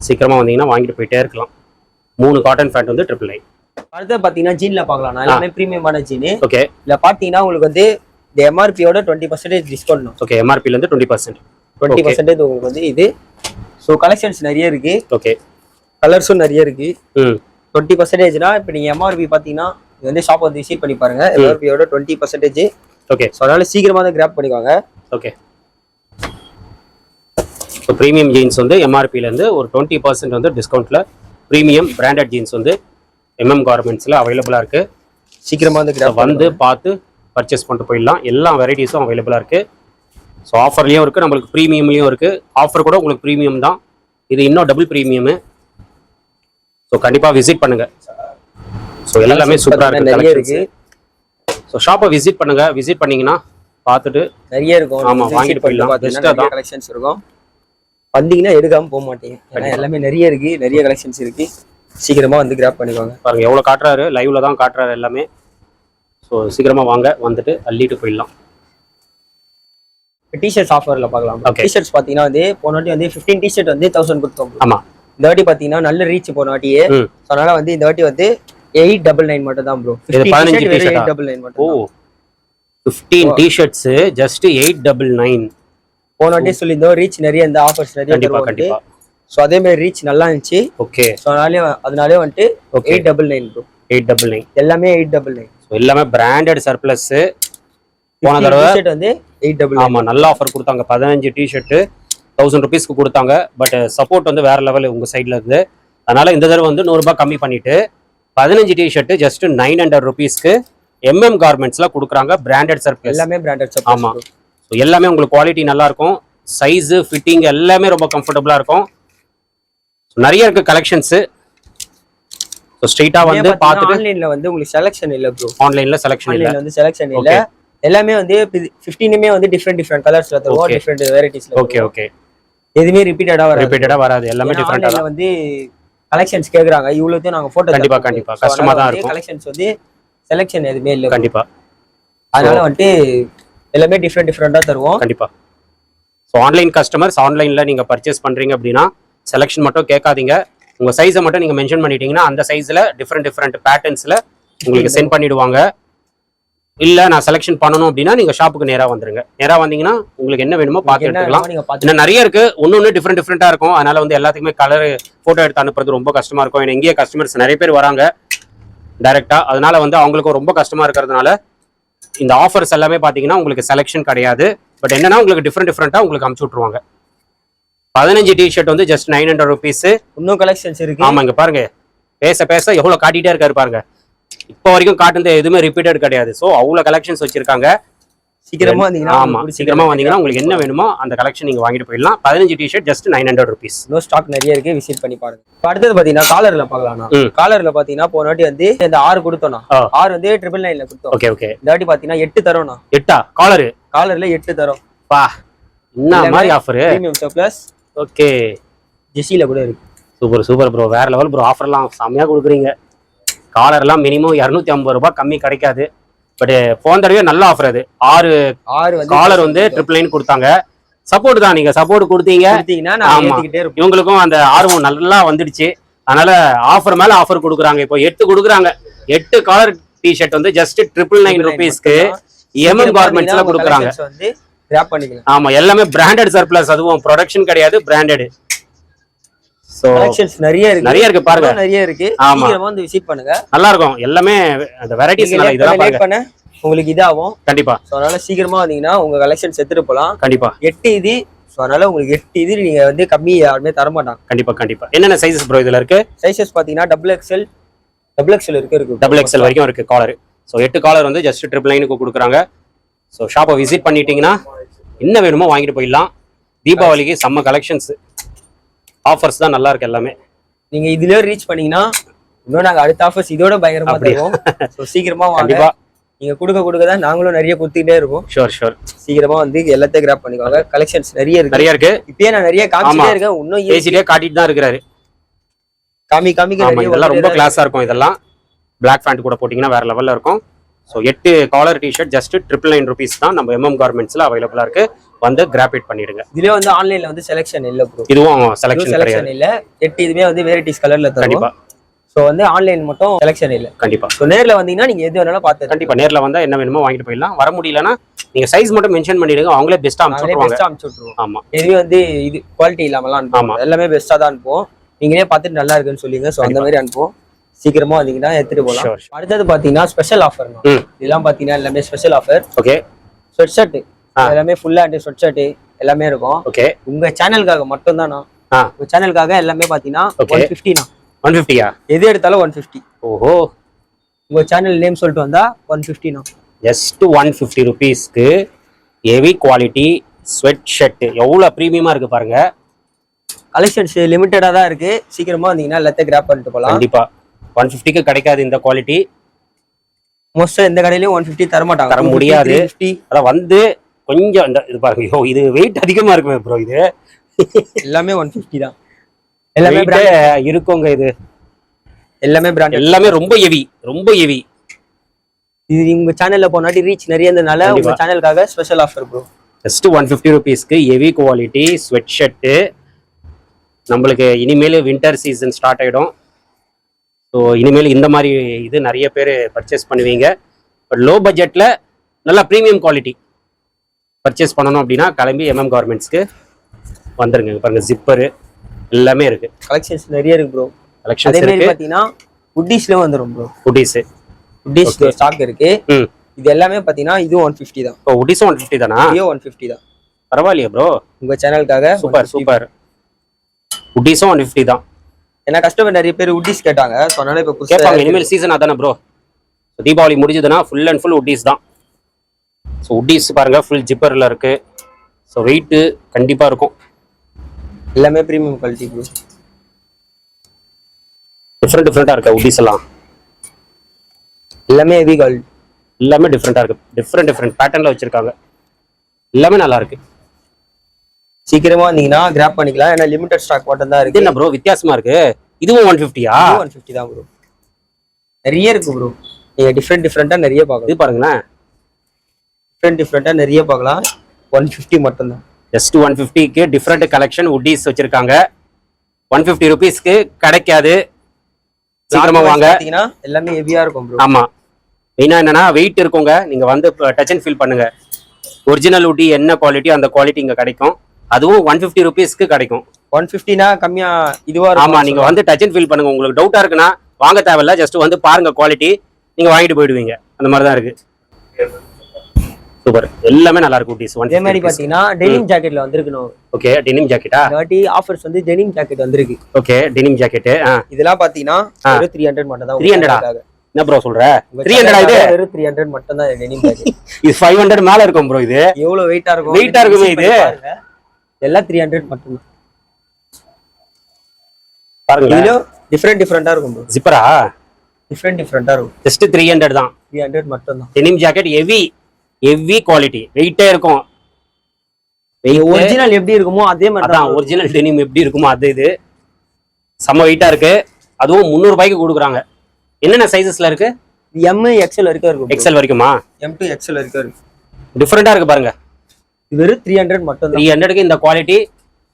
சீக்கிரமா வந்தீங்கன்னா வாங்கிட்டு போயிட்டே இருக்கலாம். மூணு காட்டன் ஃபேண்ட் வந்து ட்ரிபிள் நைன் அடுத்து பாத்தீங்கன்னா ஜீன்ல பார்க்கலாம். நான் எல்லாமே பிரீமியமான ஜீன் ஓகே இதுல பாத்தீங்கன்னா உங்களுக்கு வந்து இந்த எம்ஆர்பியோட டுவெண்ட்டி பர்சன்டேஜ் டிஸ்கவுண்ட் ஓகே எம்ஆர்பில இருந்து டுவெண்ட்டி பர்சன்ட் டுவெண்ட்டி. பர்சன்டேஜ் உங்களுக்கு வந்து இது. ஸோ கலெக்ஷன்ஸ் நிறைய இருக்கு. ஓகே கலர்ஸும் நிறைய இருக்கு. டுவெண்ட்டி பர்சன்டேஜ்னா இப்போ நீங்க எம்ஆர்பி பாத்தீங்கன்னா இது வந்து ஷாப் வந்து விசிட் பண்ணி பாருங்க. எம்ஆர்பியோட டுவெண்ட்டி பர்சன்டேஜ் ஓகே ஸோ அதனால சீக்கிரமா தான் கிராப் பண்ணிக்கோங்க. ஓகே ஸோ ப்ரீமியம் ஜீன்ஸ் வந்து இருந்து ஒரு டுவெண்ட்டி பர்சன்ட் வந்து டிஸ்கவுண்ட்ல ப்ரீமியம் பிராண்டட் ஜீன்ஸ் வந்து எம்எம் கார்மெண்ட்ஸில் அவைலபிளாக இருக்கு. சீக்கிரமா வந்து வந்து பார்த்து பர்ச்சேஸ் பண்ணிட்டு போயிடலாம். எல்லா வெரைட்டிஸும் அவைலபிளாக இருக்கு. ஸோ ஆஃபர்லேயும் இருக்குது நம்மளுக்கு ப்ரீமியம்லேயும் இருக்குது ஆஃபர் கூட உங்களுக்கு ப்ரீமியம் தான். இது இன்னும் டபுள் ப்ரீமியமு ஸோ கண்டிப்பாக விசிட் பண்ணுங்க. ஸோ எல்லாமே சூப்பராக நிறைய இருக்கு. இருக்கு ஸோ ஷாப்பை விசிட் பண்ணுங்க. விசிட் பண்ணீங்கன்னா பார்த்துட்டு நிறைய இருக்கும். ஆமா, வாங்கிட்டு போயிடலாம். ஆ தான். கலெக்ஷன்ஸ் இருக்கும். வந்தீங்கன்னா எடுக்காம போக மாட்டீங்க. ஏன்னா எல்லாமே நிறைய இருக்கு நிறைய கலெக்ஷன்ஸ் இருக்கு. சீக்கிரமா வந்து கிராப் பண்ணிக்கோங்க. பாருங்க எவ்வளோ காட்டுறாரு? லைவ்ல தான் காட்டுறாரு எல்லாமே. ஸோ சீக்கிரமா வாங்க வந்துட்டு அள்ளிட்டு போயிடலாம். டிஷர்ட்ஸ் ஆஃபர்ல பார்க்கலாம். டிஷர்ட்ஸ் பாத்தீங்கன்னா வந்து போன வாட்டி வந்து 15 டிஷர்ட் வந்து தௌசண்ட் கொடுத்தோம். ஆமா. இந்த வாட்டி பாத்தீங்கன்னா நல்ல ரீச் போன வாட்டியே. அதனால வந்து இந்த வாட்டி வந்து எயிட் டபுள் நைன் மட்டும் தான் ப்ரோ இது 15 t-shirt ஆ? எயிட் டபுள் நைன் ஓ. மட்டும் fifteen t-shirts just eight double nine போன வாட்டி சொல்லியிருந்தோம் ரீச் நிறைய இந்த ஆஃபர்ஸ் நிறைய கண்டிப்பா ஸோ அதே மாதிரி ரீச் நல்லா இருந்துச்சு. ஓகே ஸோ அதனாலே அதனாலே வந்துட்டு Okay. Eight double nine bro eight double nine எல்லாமே எயிட் டபுள் நைன் ஸோ எல்லாமே பிராண்டட் சர்ப்ளஸ் போன தடவை வந்து எயிட் டபுள் ஆமா நல்ல ஆஃபர் கொடுத்தாங்க. பதினஞ்சு டிஷர்ட் தௌசண்ட் ருபீஸ்க்கு கொடுத்தாங்க. பட் சப்போர்ட் வந்து வேற லெவல் உங்க சைட்ல இருந்து. அதனால இந்த தடவை வந்து நூறுரூபா கம்மி பண்ணிட்டு பதினஞ்சு டிஷர்ட் ஜஸ்ட் நைன் ஹண்ட்ரட் ருபீஸ்க்கு எம்எம் கார்மெண்ட்ஸ்ல கொடுக்குறாங்க பிராண்டட் சர்ப்ளஸ் எல்லாமே பிராண்டட் ஆமா. ஸோ எல்லாமே உங்களுக்கு குவாலிட்டி நல்லா இருக்கும் சைஸு ஃபிட்டிங் எல்லாமே ரொம்ப கம்ஃபர்டபுளா இருக்கும். நிறைய இருக்கு கலெக்ஷன்ஸ் ஸோ ஸ்ட்ரெயிட்டாக வந்து பார்த்துட்டு ஆன்லைன்ல வந்து உங்களுக்கு செலக்ஷன் இல்ல ப்ரோ ஆன்லைன்ல செலெக்ஷன் இல்லை. வந்து செலக்ஷன் இல்ல. எல்லாமே வந்து ஃபிஃப்டீனுமே வந்து டிஃப்ரெண்ட் டிஃப்ரெண்ட் கலர்ஸ்ல தருவோம். டிஃப்ரெண்ட் வெரைட்டிஸ்ல ஓகே ஓகே எதுவுமே ரிப்பீட்டடா வராது. ரிப்பீட்டடாக வராது. எல்லாமே டிஃப்ரெண்டாக ஆன்லைன்ல வந்து கலெக்ஷன்ஸ் கேக்குறாங்க. இவ்வளவுத்தையும் நாங்க போட்டோ கண்டிப்பா, கண்டிப்பா. கஷ்டமா தான் இருக்கும். கலெக்ஷன்ஸ் வந்து செலக்ஷன் எதுவுமே இல்ல கண்டிப்பா. அதனால வந்துட்டு எல்லாமே டிஃப்ரெண்ட் டிஃப்ரெண்டா தருவோம். கண்டிப்பா. ஸோ ஆன்லைன் கஸ்டமர்ஸ் ஆன்லைனில் நீங்கள் பர்ச்சேஸ் பண்ணுறீங்க அப்படின்னா செலெக்ஷன் மட்டும் கேட்காதீங்க. உங்கள் சைஸை மட்டும் நீங்கள் மென்ஷன் பண்ணிட்டீங்கன்னா அந்த சைஸில் டிஃப்ரெண்ட் டிஃப்ரெண்ட் பேட்டர்ன்ஸில் உங்களுக்கு சென்ட் பண்ணிடுவாங்க. இல்லை நான் செலெக்ஷன் பண்ணணும் அப்படின்னா நீங்கள் ஷாப்புக்கு நேராக வந்துருங்க. நேராக வந்தீங்கன்னா உங்களுக்கு என்ன வேணுமோ பார்த்து எடுத்துக்கலாம். இன்னும் நிறைய இருக்கு. ஒன்று ஒன்று டிஃப்ரெண்ட் டிஃப்ரெண்ட்டாக இருக்கும். அதனால வந்து எல்லாத்துக்குமே கலர் ஃபோட்டோ எடுத்து அனுப்புறது ரொம்ப கஷ்டமா இருக்கும். ஏன்னா இங்கேயே கஸ்டமர்ஸ் நிறைய பேர் வராங்க. டைரக்டா அதனால வந்து அவங்களுக்கும் ரொம்ப கஷ்டமா இருக்கிறதுனால இந்த ஆஃபர்ஸ் எல்லாமே பார்த்தீங்கன்னா உங்களுக்கு செலெக்ஷன் கிடையாது. பட் என்னன்னா உங்களுக்கு டிஃப்ரெண்ட் டிஃப்ரெண்ட்டாக உங்களுக்கு அமுச்சு விட்ருவாங்க பதினஞ்சு டிஷர்ட் வந்து ஜஸ்ட் நைன் ஹண்ட்ரட் ருபீஸ் இன்னும் கலெக்ஷன்ஸ் இருக்கு. ஆமா இங்க பாருங்க. பேச பேச எவ்வளோ காட்டிட்டே இருக்காரு பாருங்க. இப்போ வரைக்கும் காட்டுனது எதுவுமே ரிப்பீட்டட் கிடையாது. ஸோ அவ்வளோ கலெக்ஷன்ஸ் வச்சிருக்காங்க. சீக்கிரமா வந்தீங்கன்னா ஆமா சீக்கிரமா வந்தீங்கன்னா உங்களுக்கு என்ன வேணுமோ அந்த கலெக்ஷன் நீங்க வாங்கிட்டு போயிடலாம். பதினஞ்சு t-shirt just nine hundred rupees இன்னும் ஸ்டாக் நிறைய இருக்கு விசிட் பண்ணி பாருங்க. இப்ப அடுத்தது பாத்தீங்கன்னா காலர்ல பாக்கலாம்னா ம். காலர்ல பாத்தீங்கன்னா போன வாட்டி வந்து இந்த ஆறு கொடுத்தோம்னா. ஆறு வந்து ட்ரிபிள் நைன்ல கொடுத்தோம். ஓகே ஓகே இந்த வாட்டி பாத்தீங்கன்னா எட்டு தரோம்னா எட்டா? காலரு காலர்ல எட்டு தரோம். பா என்ன மாதிரி ஆஃபர் பிரீமியம் பிளஸ் ஓகே ஜெஸில கூட இருக்கு. சூப்பர் சூப்பர் ப்ரோ வேற லெவல் ப்ரோ ஆஃபர்லாம் செம்மையா கொடுக்குறீங்க. காலர்லாம் மினிமம் இரநூத்தி ஐம்பது ரூபாய் கம்மி கிடைக்காது. பட் போன தடவை நல்ல ஆஃபர் அது. ஆறு ஆறு காலர் வந்து ட்ரிபிள் நைன் கொடுத்தாங்க. சப்போர்ட் தான் நீங்க சப்போர்ட் கொடுத்தீங்க. இவங்களுக்கும் அந்த ஆர்வம் நல்லா வந்துடுச்சு. அதனால ஆஃபர் மேல ஆஃபர் கொடுக்குறாங்க. இப்போ எட்டு கொடுக்குறாங்க. எட்டு காலர் டிஷர்ட் வந்து ஜஸ்ட் ட்ரிபிள் நைன் ருபீஸ்க்கு எம்எம் கார்மெண்ட்ஸ்ல கொடுக்குறாங்க. ஆமா எல்லாமே பிராண்டட் சர்ப்ளஸ் அதுவும் ப்ரொடக்ஷன் கிடையாது பிராண்டட் ஸோ கலெக்ஷன்ஸ் நிறைய இருக்கு. நிறைய இருக்கு பாருங்க. நிறைய இருக்கு. ஆமா. வந்து விசிட் பண்ணுங்க. நல்லா இருக்கும். எல்லாமே அந்த வெரைட்டிஸ் இதெல்லாம் பாருங்க. பண்ண உங்களுக்கு இதாகும். கண்டிப்பா. ஸோ அதனால சீக்கிரமா வந்தீங்கன்னா உங்க கலெக்ஷன்ஸ் எடுத்துட்டு போலாம் கண்டிப்பா. எட்டு இது. ஸோ அதனால உங்களுக்கு எட்டு இது நீங்க வந்து கம்மி யாருமே தர மாட்டாங்க கண்டிப்பா கண்டிப்பா. என்னென்ன சைஸஸ் ப்ரோ இதுல இருக்கு? சைஸஸ் பாத்தீங்கன்னா டபுள் எக்ஸ்எல் டபுள் எக்ஸ்எல் இருக்கு இருக்கு. டபுள் எக்ஸ்எல் வரைக்கும் இருக்கு காலர் ஸோ எட்டு காலர் வந்து ஜஸ்ட் ட்ரிபிள் நைனுக்கு கொடுக்குறாங்க. ஸோ ஷாப்பை விசிட் பண்ணிட்டீங்கன்னா என்ன வேணுமோ வாங்கிட்டு போயிடலாம். தீபாவளிக்கு செம்ம கலெக்ஷன்ஸ் ஆஃபர்ஸ் தான் நல்லா இருக்கு எல்லாமே. நீங்க இதுலயே ரீச் பண்ணீங்கன்னா இன்னும் நாங்க அடுத்த ஆஃபர்ஸ் இதோட பயங்கரமா? தருவோம். ஸோ சீக்கிரமா கண்டிப்பா. நீங்க கொடுக்க கொடுக்க தான் நாங்களும் நிறைய கொடுத்துக்கிட்டே இருக்கோம். ஷோர் ஷோர் சீக்கிரமா வந்து எல்லாத்தையும் கிராப் பண்ணிக்கோங்க. கலெக்ஷன்ஸ் நிறைய இருக்கு. நிறைய இருக்கு. இப்பயே நான் நிறைய காமிச்சிட்டே. இருக்கேன். இன்னும். பேசிட்டே காட்டிட்டு தான் இருக்கிறாரு. காமி காமிக்க இதெல்லாம் ரொம்ப கிளாஸா இருக்கும் இதெல்லாம். பிளாக் பேண்ட் கூட போட்டிங்கன்னா வேற லெவல்ல இருக்கும். ஸோ எட்டு collar t-shirt just triple nine rupees தான் நம்ம எம்எம் கார்மெண்ட்ஸ்ல அவைலபிளா இருக்கு. வந்து கிராபேட் பண்ணிடுங்க. இதுலயே வந்து ஆன்லைன்ல வந்து செலெக்ஷன் இல்ல ப்ரோ இதுவும் செலெக்ஷன் செலெக்ஷன் இல்ல. எட்டு இதுமே வந்து வெரைட்டிஸ் கலர்ல தரும். கண்டிப்பா. ஸோ வந்து ஆன்லைன் மட்டும் செலெக்ஷன் இல்ல. கண்டிப்பா. ஸோ நேர்ல வந்தீங்கன்னா நீங்க எது வேணாலும் பார்த்து கண்டிப்பா. நேர்ல வந்தா என்ன வேணுமோ வாங்கிட்டு போயிடலாம். வர முடியலன்னா நீங்க சைஸ் மட்டும் மென்ஷன் பண்ணிடுங்க. அவங்களே பெஸ்டா நாங்களே அனுப்பிச்சுடுவாங்க பெஸ்ட்டாக அனுப்பிச்சு விட்ருவோம் ஆமா. எதுவுமே வந்து இது குவாலிட்டி இல்லாமலாம் ஆமா. அனுப்புவோம் எல்லாமே பெஸ்ட்டாக தான் அனுப்புவோம். நீங்களே பார்த்துட்டு நல்லா இருக்குன்னு சொல்லுங்க. ஸோ அந்த மாதிரி அனுப்புவோம். சீக்கிரமா வந்தீங்கன்னா எடுத்துட்டு போகலாம். அடுத்தது பாத்தீங்கன்னா ஸ்பெஷல் ஆஃபர் இதெல்லாம் பாத்தீங்கன்னா எல்லாமே special offer okay sweat shirt. எல்லாமே ஃபுல் ஹேண்ட் ஸ்வெட் ஷர்ட் எல்லாமே இருக்கும். ஓகே உங்க சேனலுக்காக மட்டும் தானா உங்க சேனலுக்காக எல்லாமே பாத்தீங்கன்னா. ஒன் ஃபிஃப்டினா ஒன் ஃபிஃப்டியா எது எடுத்தாலும் ஒன் ஃபிஃப்டி ஓஹோ. உங்க சேனல் நேம் சொல்லிட்டு வந்தா ஒன் ஃபிஃப்டினா ஜஸ்ட் ஒன் ஃபிஃப்டி ருபீஸ்க்கு ஹெவி குவாலிட்டி ஸ்வெட் ஷர்ட் எவ்வளோ ப்ரீமியமா இருக்கு பாருங்க. கலெக்ஷன்ஸ் லிமிட்டடா தான் இருக்கு. சீக்கிரமா வந்தீங்கன்னா எல்லாத்தையும் கிராப் பண்ணிட்டு போகலாம் கண்டிப்பா. ஒன் ஃபிஃப்டிக்கு கிடைக்காது இந்த குவாலிட்டி மோஸ்டா எந்த கடையிலயும் ஒன் ஃபிஃப்டி தர மாட்டாங்க தர முடியாது. அதான் வந்து கொஞ்சம் இந்த இது பாருங்க. ஐயோ இது வெயிட் அதிகமா இருக்குமே ப்ரோ இது. எல்லாமே ஒன் ஃபிஃப்டி தான். எல்லாமே. இருக்குங்க இது. எல்லாமே பிராண்ட் எல்லாமே ரொம்ப ஹெவி ரொம்ப ஹெவி இது உங்க சேனல்ல போனாட்டி ரீச் நிறைய இருந்தனால உங்க. சேனலுக்காக special offer bro just one fifty ருபீஸ்க்கு ஹெவி குவாலிட்டி ஸ்வெட் ஷர்ட்டு நம்மளுக்கு இனிமேல் வின்டர் சீசன் ஸ்டார்ட் ஆகிடும் ஸோ இனிமேல் இந்த மாதிரி இது நிறைய பேர் பர்ச்சேஸ் பண்ணுவீங்க. பட் லோ பட்ஜெட்டில் நல்லா ப்ரீமியம் குவாலிட்டி பர்ச்சேஸ் பண்ணணும் அப்படின்னா கிளம்பி எம்எம் கார்மெண்ட்ஸ்க்கு வந்துருங்க. பாருங்க ஜிப்பரு எல்லாமே இருக்கு. கலெக்ஷன்ஸ் நிறைய இருக்கு ப்ரோ அதே கலெக்ஷன்ஸ் மாதிரி இருக்கு. பாத்தீங்கன்னா உட்டிஸ்ல வந்துரும் ப்ரோ உட்டீஸு உட்டிஸ். ஸ்டாக் இருக்கு. இது எல்லாமே பாத்தீங்கன்னா இதுவும் ஒன் ஃபிஃப்டி தான். இப்போ உட்டீஸும் ஒன் ஃபிஃப்டி தானா? இதுவும் ஒன் ஃபிஃப்டி தான். பரவாயில்லையே ப்ரோ உங்க சேனலுக்காக சூப்பர் சூப்பர். உட்டீஸும் ஒன் ஃபிஃப்டி தான். ஏன்னா கஸ்டமர் நிறைய பேர் உட்டிஸ் கேட்டாங்க. ஸோ அதனால இப்போ கேட்பாங்க இனிமேல் சீசன் அதானே ப்ரோ தீபாவளி முடிஞ்சதுன்னா ஃபுல் அண்ட் ஃபுல் உட்டீஸ் தான். ஸோ உட்டீஸ் பாருங்க ஃபுல் ஜிப்பரில் இருக்கு. ஸோ வெயிட்டு கண்டிப்பாக இருக்கும். எல்லாமே ப்ரீமியம் குவாலிட்டி ப்ரோ டிஃப்ரெண்ட் டிஃப்ரெண்ட்டாக இருக்கு உட்டீஸ் எல்லாம். எல்லாமே ஹெவி குவாலிட்டி எல்லாமே டிஃப்ரெண்ட்டாக இருக்கு. டிஃப்ரெண்ட் டிஃப்ரெண்ட் பேட்டர்னில் வச்சிருக்காங்க. எல்லாமே நல்லா இருக்கு. சீக்கிரமா வந்தீங்கன்னா கிராப் பண்ணிக்கலாம். ஏன்னா லிமிடெட் ஸ்டாக் மட்டும் தான் இது இருக்கு என்ன ப்ரோ வித்தியாசமா இருக்கு? இதுவும் ஒன் ஃபிஃப்டியா ஒன் ஃபிஃப்டி தான் ப்ரோ நிறைய இருக்கு ப்ரோ நீங்க டிஃப்ரெண்ட் டிஃப்ரெண்டா நிறைய பார்க்கலாம். இது பாருங்களேன். டிஃப்ரெண்ட் டிஃப்ரெண்டா நிறைய பார்க்கலாம். ஒன் ஃபிஃப்டி மட்டும்தான். ஜஸ்ட் ஒன் ஃபிஃப்டிக்கு டிஃப்ரெண்ட் கலெக்ஷன் உட்டீஸ் வச்சிருக்காங்க. ஒன் ஃபிஃப்டி ருபீஸ்க்கு கிடைக்காது. சீக்கிரமா வாங்க. எல்லாமே ஹெவியா இருக்கும் ப்ரோ ஆமா. மெயினா என்னன்னா வெயிட் இருக்குங்க. நீங்க வந்து டச் அண்ட் ஃபீல் பண்ணுங்க. ஒரிஜினல் உட்டி என்ன குவாலிட்டி அந்த குவாலிட்டி இங்க கிடைக்கும். அதுவும் ஒன் ஃபிஃப்டி ருபீஸ்க்கு கிடைக்கும். ஒன் ஃபிஃப்டினா கம்மியா இதுவா இருக்கும் ஆமா நீங்க வந்து டச் அண்ட் ஃபீல் பண்ணுங்க. உங்களுக்கு டவுட்டா இருக்குன்னா வாங்க தேவையில்ல. ஜஸ்ட் வந்து பாருங்க குவாலிட்டி நீங்க வாங்கிட்டு போயிடுவீங்க. அந்த மாதிரி தான் இருக்கு சூப்பர் எல்லாமே நல்லா இருக்கு உட்டிஸ் ஒன் அதே மாதிரி பாத்தீங்கன்னா டெனிம் ஜாக்கெட்ல வந்திருக்கணும். ஓகே டெனிம் ஜாக்கெட்டா இந்த வாட்டி ஆஃபர்ஸ் வந்து டெனிம் ஜாக்கெட் வந்திருக்கு. ஓகே டெனிம் ஜாக்கெட் இதெல்லாம் பாத்தீங்கன்னா. வெறும் த்ரீ ஹண்ட்ரட் மட்டும் தான் 300 என்ன ப்ரோ சொல்ற? த்ரீ ஹண்ட்ரடா இது? வெறும் த்ரீ ஹண்ட்ரட் மட்டும் தான் டெனிம் ஜாக்கெட் *laughs* இது ஃபைவ் ஹண்ட்ரட் மேல இருக்கும் ப்ரோ இது. எவ்வளவு வெயிட்டா இருக்கும்? ஆ இருக்குமே இது. எல்லாம் த்ரீ ஹண்ட்ரட் மட்டும் தான். பாருங்க இதுலயும் டிஃப்ரெண்ட் டிஃப்ரெண்டா இருக்கும் ப்ரோ ஜிப்பரா டிஃப்ரெண்ட் டிஃப்ரெண்டா இருக்கும். ஜஸ்ட் த்ரீ ஹண்ட்ரட் தான். த்ரீ ஹண்ட்ரட் மட்டும் தான். Denim jacket heavy heavy quality வெயிட்டே இருக்கும். ஒரிஜினல் எப்படி இருக்குமோ அதே மாதிரி தான் ஒரிஜினல் டெனிம் எப்படி இருக்குமோ அது இது. செம்ம வெயிட்டா இருக்கு. அதுவும் முந்நூறு ரூபாய்க்கு கொடுக்குறாங்க. என்னென்ன சைஸஸ்ல இருக்கு? எம் எக்ஸ்எல் வரைக்கும் இருக்கும் எக்ஸல் வரைக்குமா? எம் டு எக்ஸ்எல் வரைக்கும் இருக்கு. டிஃப்ரெண்டா இருக்கு பாருங்க. இது வெறும் த்ரீ ஹண்ட்ரட் மட்டும் த்ரீ ஹண்ட்ரடுக்கு இந்த குவாலிட்டி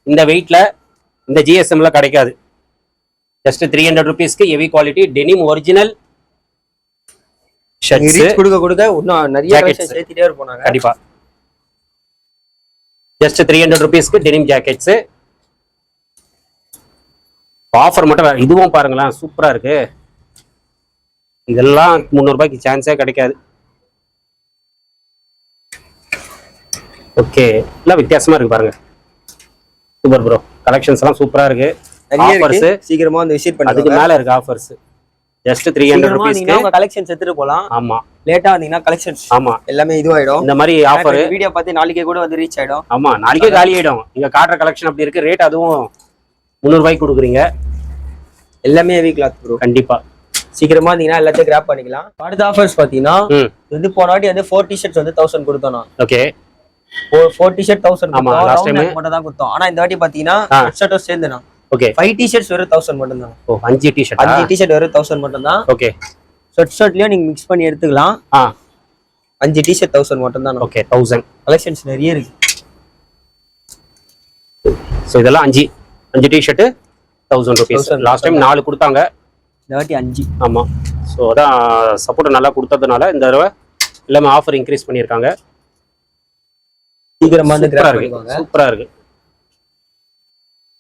இந்த வெயிட்ல இந்த ஜிஎஸ்எம்ல கிடைக்காது. ஜஸ்ட் த்ரீ ஹண்ட்ரட் ருபீஸ்க்கு heavy quality denim original shirts கொடுக்க கொடுக்க இன்னும் நிறைய சேர்த்துட்டே இருப்போம் நாங்க கண்டிப்பா ஜஸ்ட் த்ரீ ஹண்ட்ரட் ருபீஸ்க்கு டெனிம் ஜாக்கெட்ஸ் ஆஃபர் மட்டும் இதுவும் பாருங்களேன் சூப்பரா இருக்கு. இதெல்லாம் முந்நூறு ரூபாய்க்கு சான்ஸே கிடைக்காது. ஓகே எல்லாம் வித்தியாசமா இருக்கு பாருங்க. சூப்பர் ப்ரோ கலெக்ஷன்ஸ் எல்லாம் சூப்பரா இருக்கு. ஆஃபர்ஸ் சீக்கிரமா வந்து விசிட் அதுக்கு பண்ணுங்க மேல இருக்கு ஆஃபர்ஸ் ஜஸ்ட் த்ரீ ஹண்ட்ரட் ருபீஸ்க்கு உங்க கலெக்ஷன்ஸ் எடுத்துட்டு போலாம். ஆமா. லேட்டா வந்தீங்கன்னா கலெக்ஷன்ஸ் ஆமா. எல்லாமே இதுவாயிடும். இந்த மாதிரி ஆஃபர் வீடியோ பார்த்து நாளைக்கே கூட வந்து ரீச் ஆயிடும். ஆமா நாளைக்கே காலி ஆயிடும் நீங்க காட்டுற கலெக்ஷன் அப்படி இருக்கு ரேட் அதுவும் முந்நூறு ரூபாய்க்கு கொடுக்குறீங்க. எல்லாமே ஹெவி கிளாத் ப்ரோ கண்டிப்பா. சீக்கிரமா வந்தீங்கன்னா எல்லாத்தையும் கிராப் பண்ணிக்கலாம். அடுத்த ஆஃபர்ஸ் பாத்தீங்கன்னா வந்து போன வாட்டி வந்து ஃபோர் டிஷர்ட்ஸ் வந்து தௌசண்ட் கொடுத்தோம் நான். ஓகே ஃபோர் டிஷர்ட் தௌசண்ட் ஆமா, last time. மட்டும் தான் கொடுத்தோம். ஆனா இந்த வாட்டி பாத்தீங்கன்னா. ஷர்ட்டும் சேர்ந்து நான். ஓகே ஃபைவ் டிஷர்ட்ஸ் வெறும் தௌசண்ட் மட்டும் தான் ஓ அஞ்சு டிஷர்ட் அஞ்சு டிஷர்ட் வெறும் தௌசண்ட் மட்டும் தான் ஓகே ஷர்ட் ஷர்ட்லயும் நீங்க மிக்ஸ் பண்ணி எடுத்துக்கலாம். ஆ. அஞ்சு டிஷர்ட் தௌசண்ட் மட்டும் தான் ஓகே தௌசண்ட் கலெக்ஷன்ஸ் நிறைய இருக்கு. ஸோ இதெல்லாம் அஞ்சு. அஞ்சு t-shirt thousand rupees 1000 last time நாலு கொடுத்தாங்க. இந்த வாட்டி அஞ்சு. ஆமா. ஸோ அதான் சப்போர்ட் நல்லா கொடுத்ததுனால இந்த தடவை எல்லாமே ஆஃபர் இன்க்ரீஸ் பண்ணியிருக்காங்க. சீக்கிரமா வந்து சூப்பரா கிராப் இருக்கு. பண்ணிக்கோங்க சூப்பரா இருக்கு.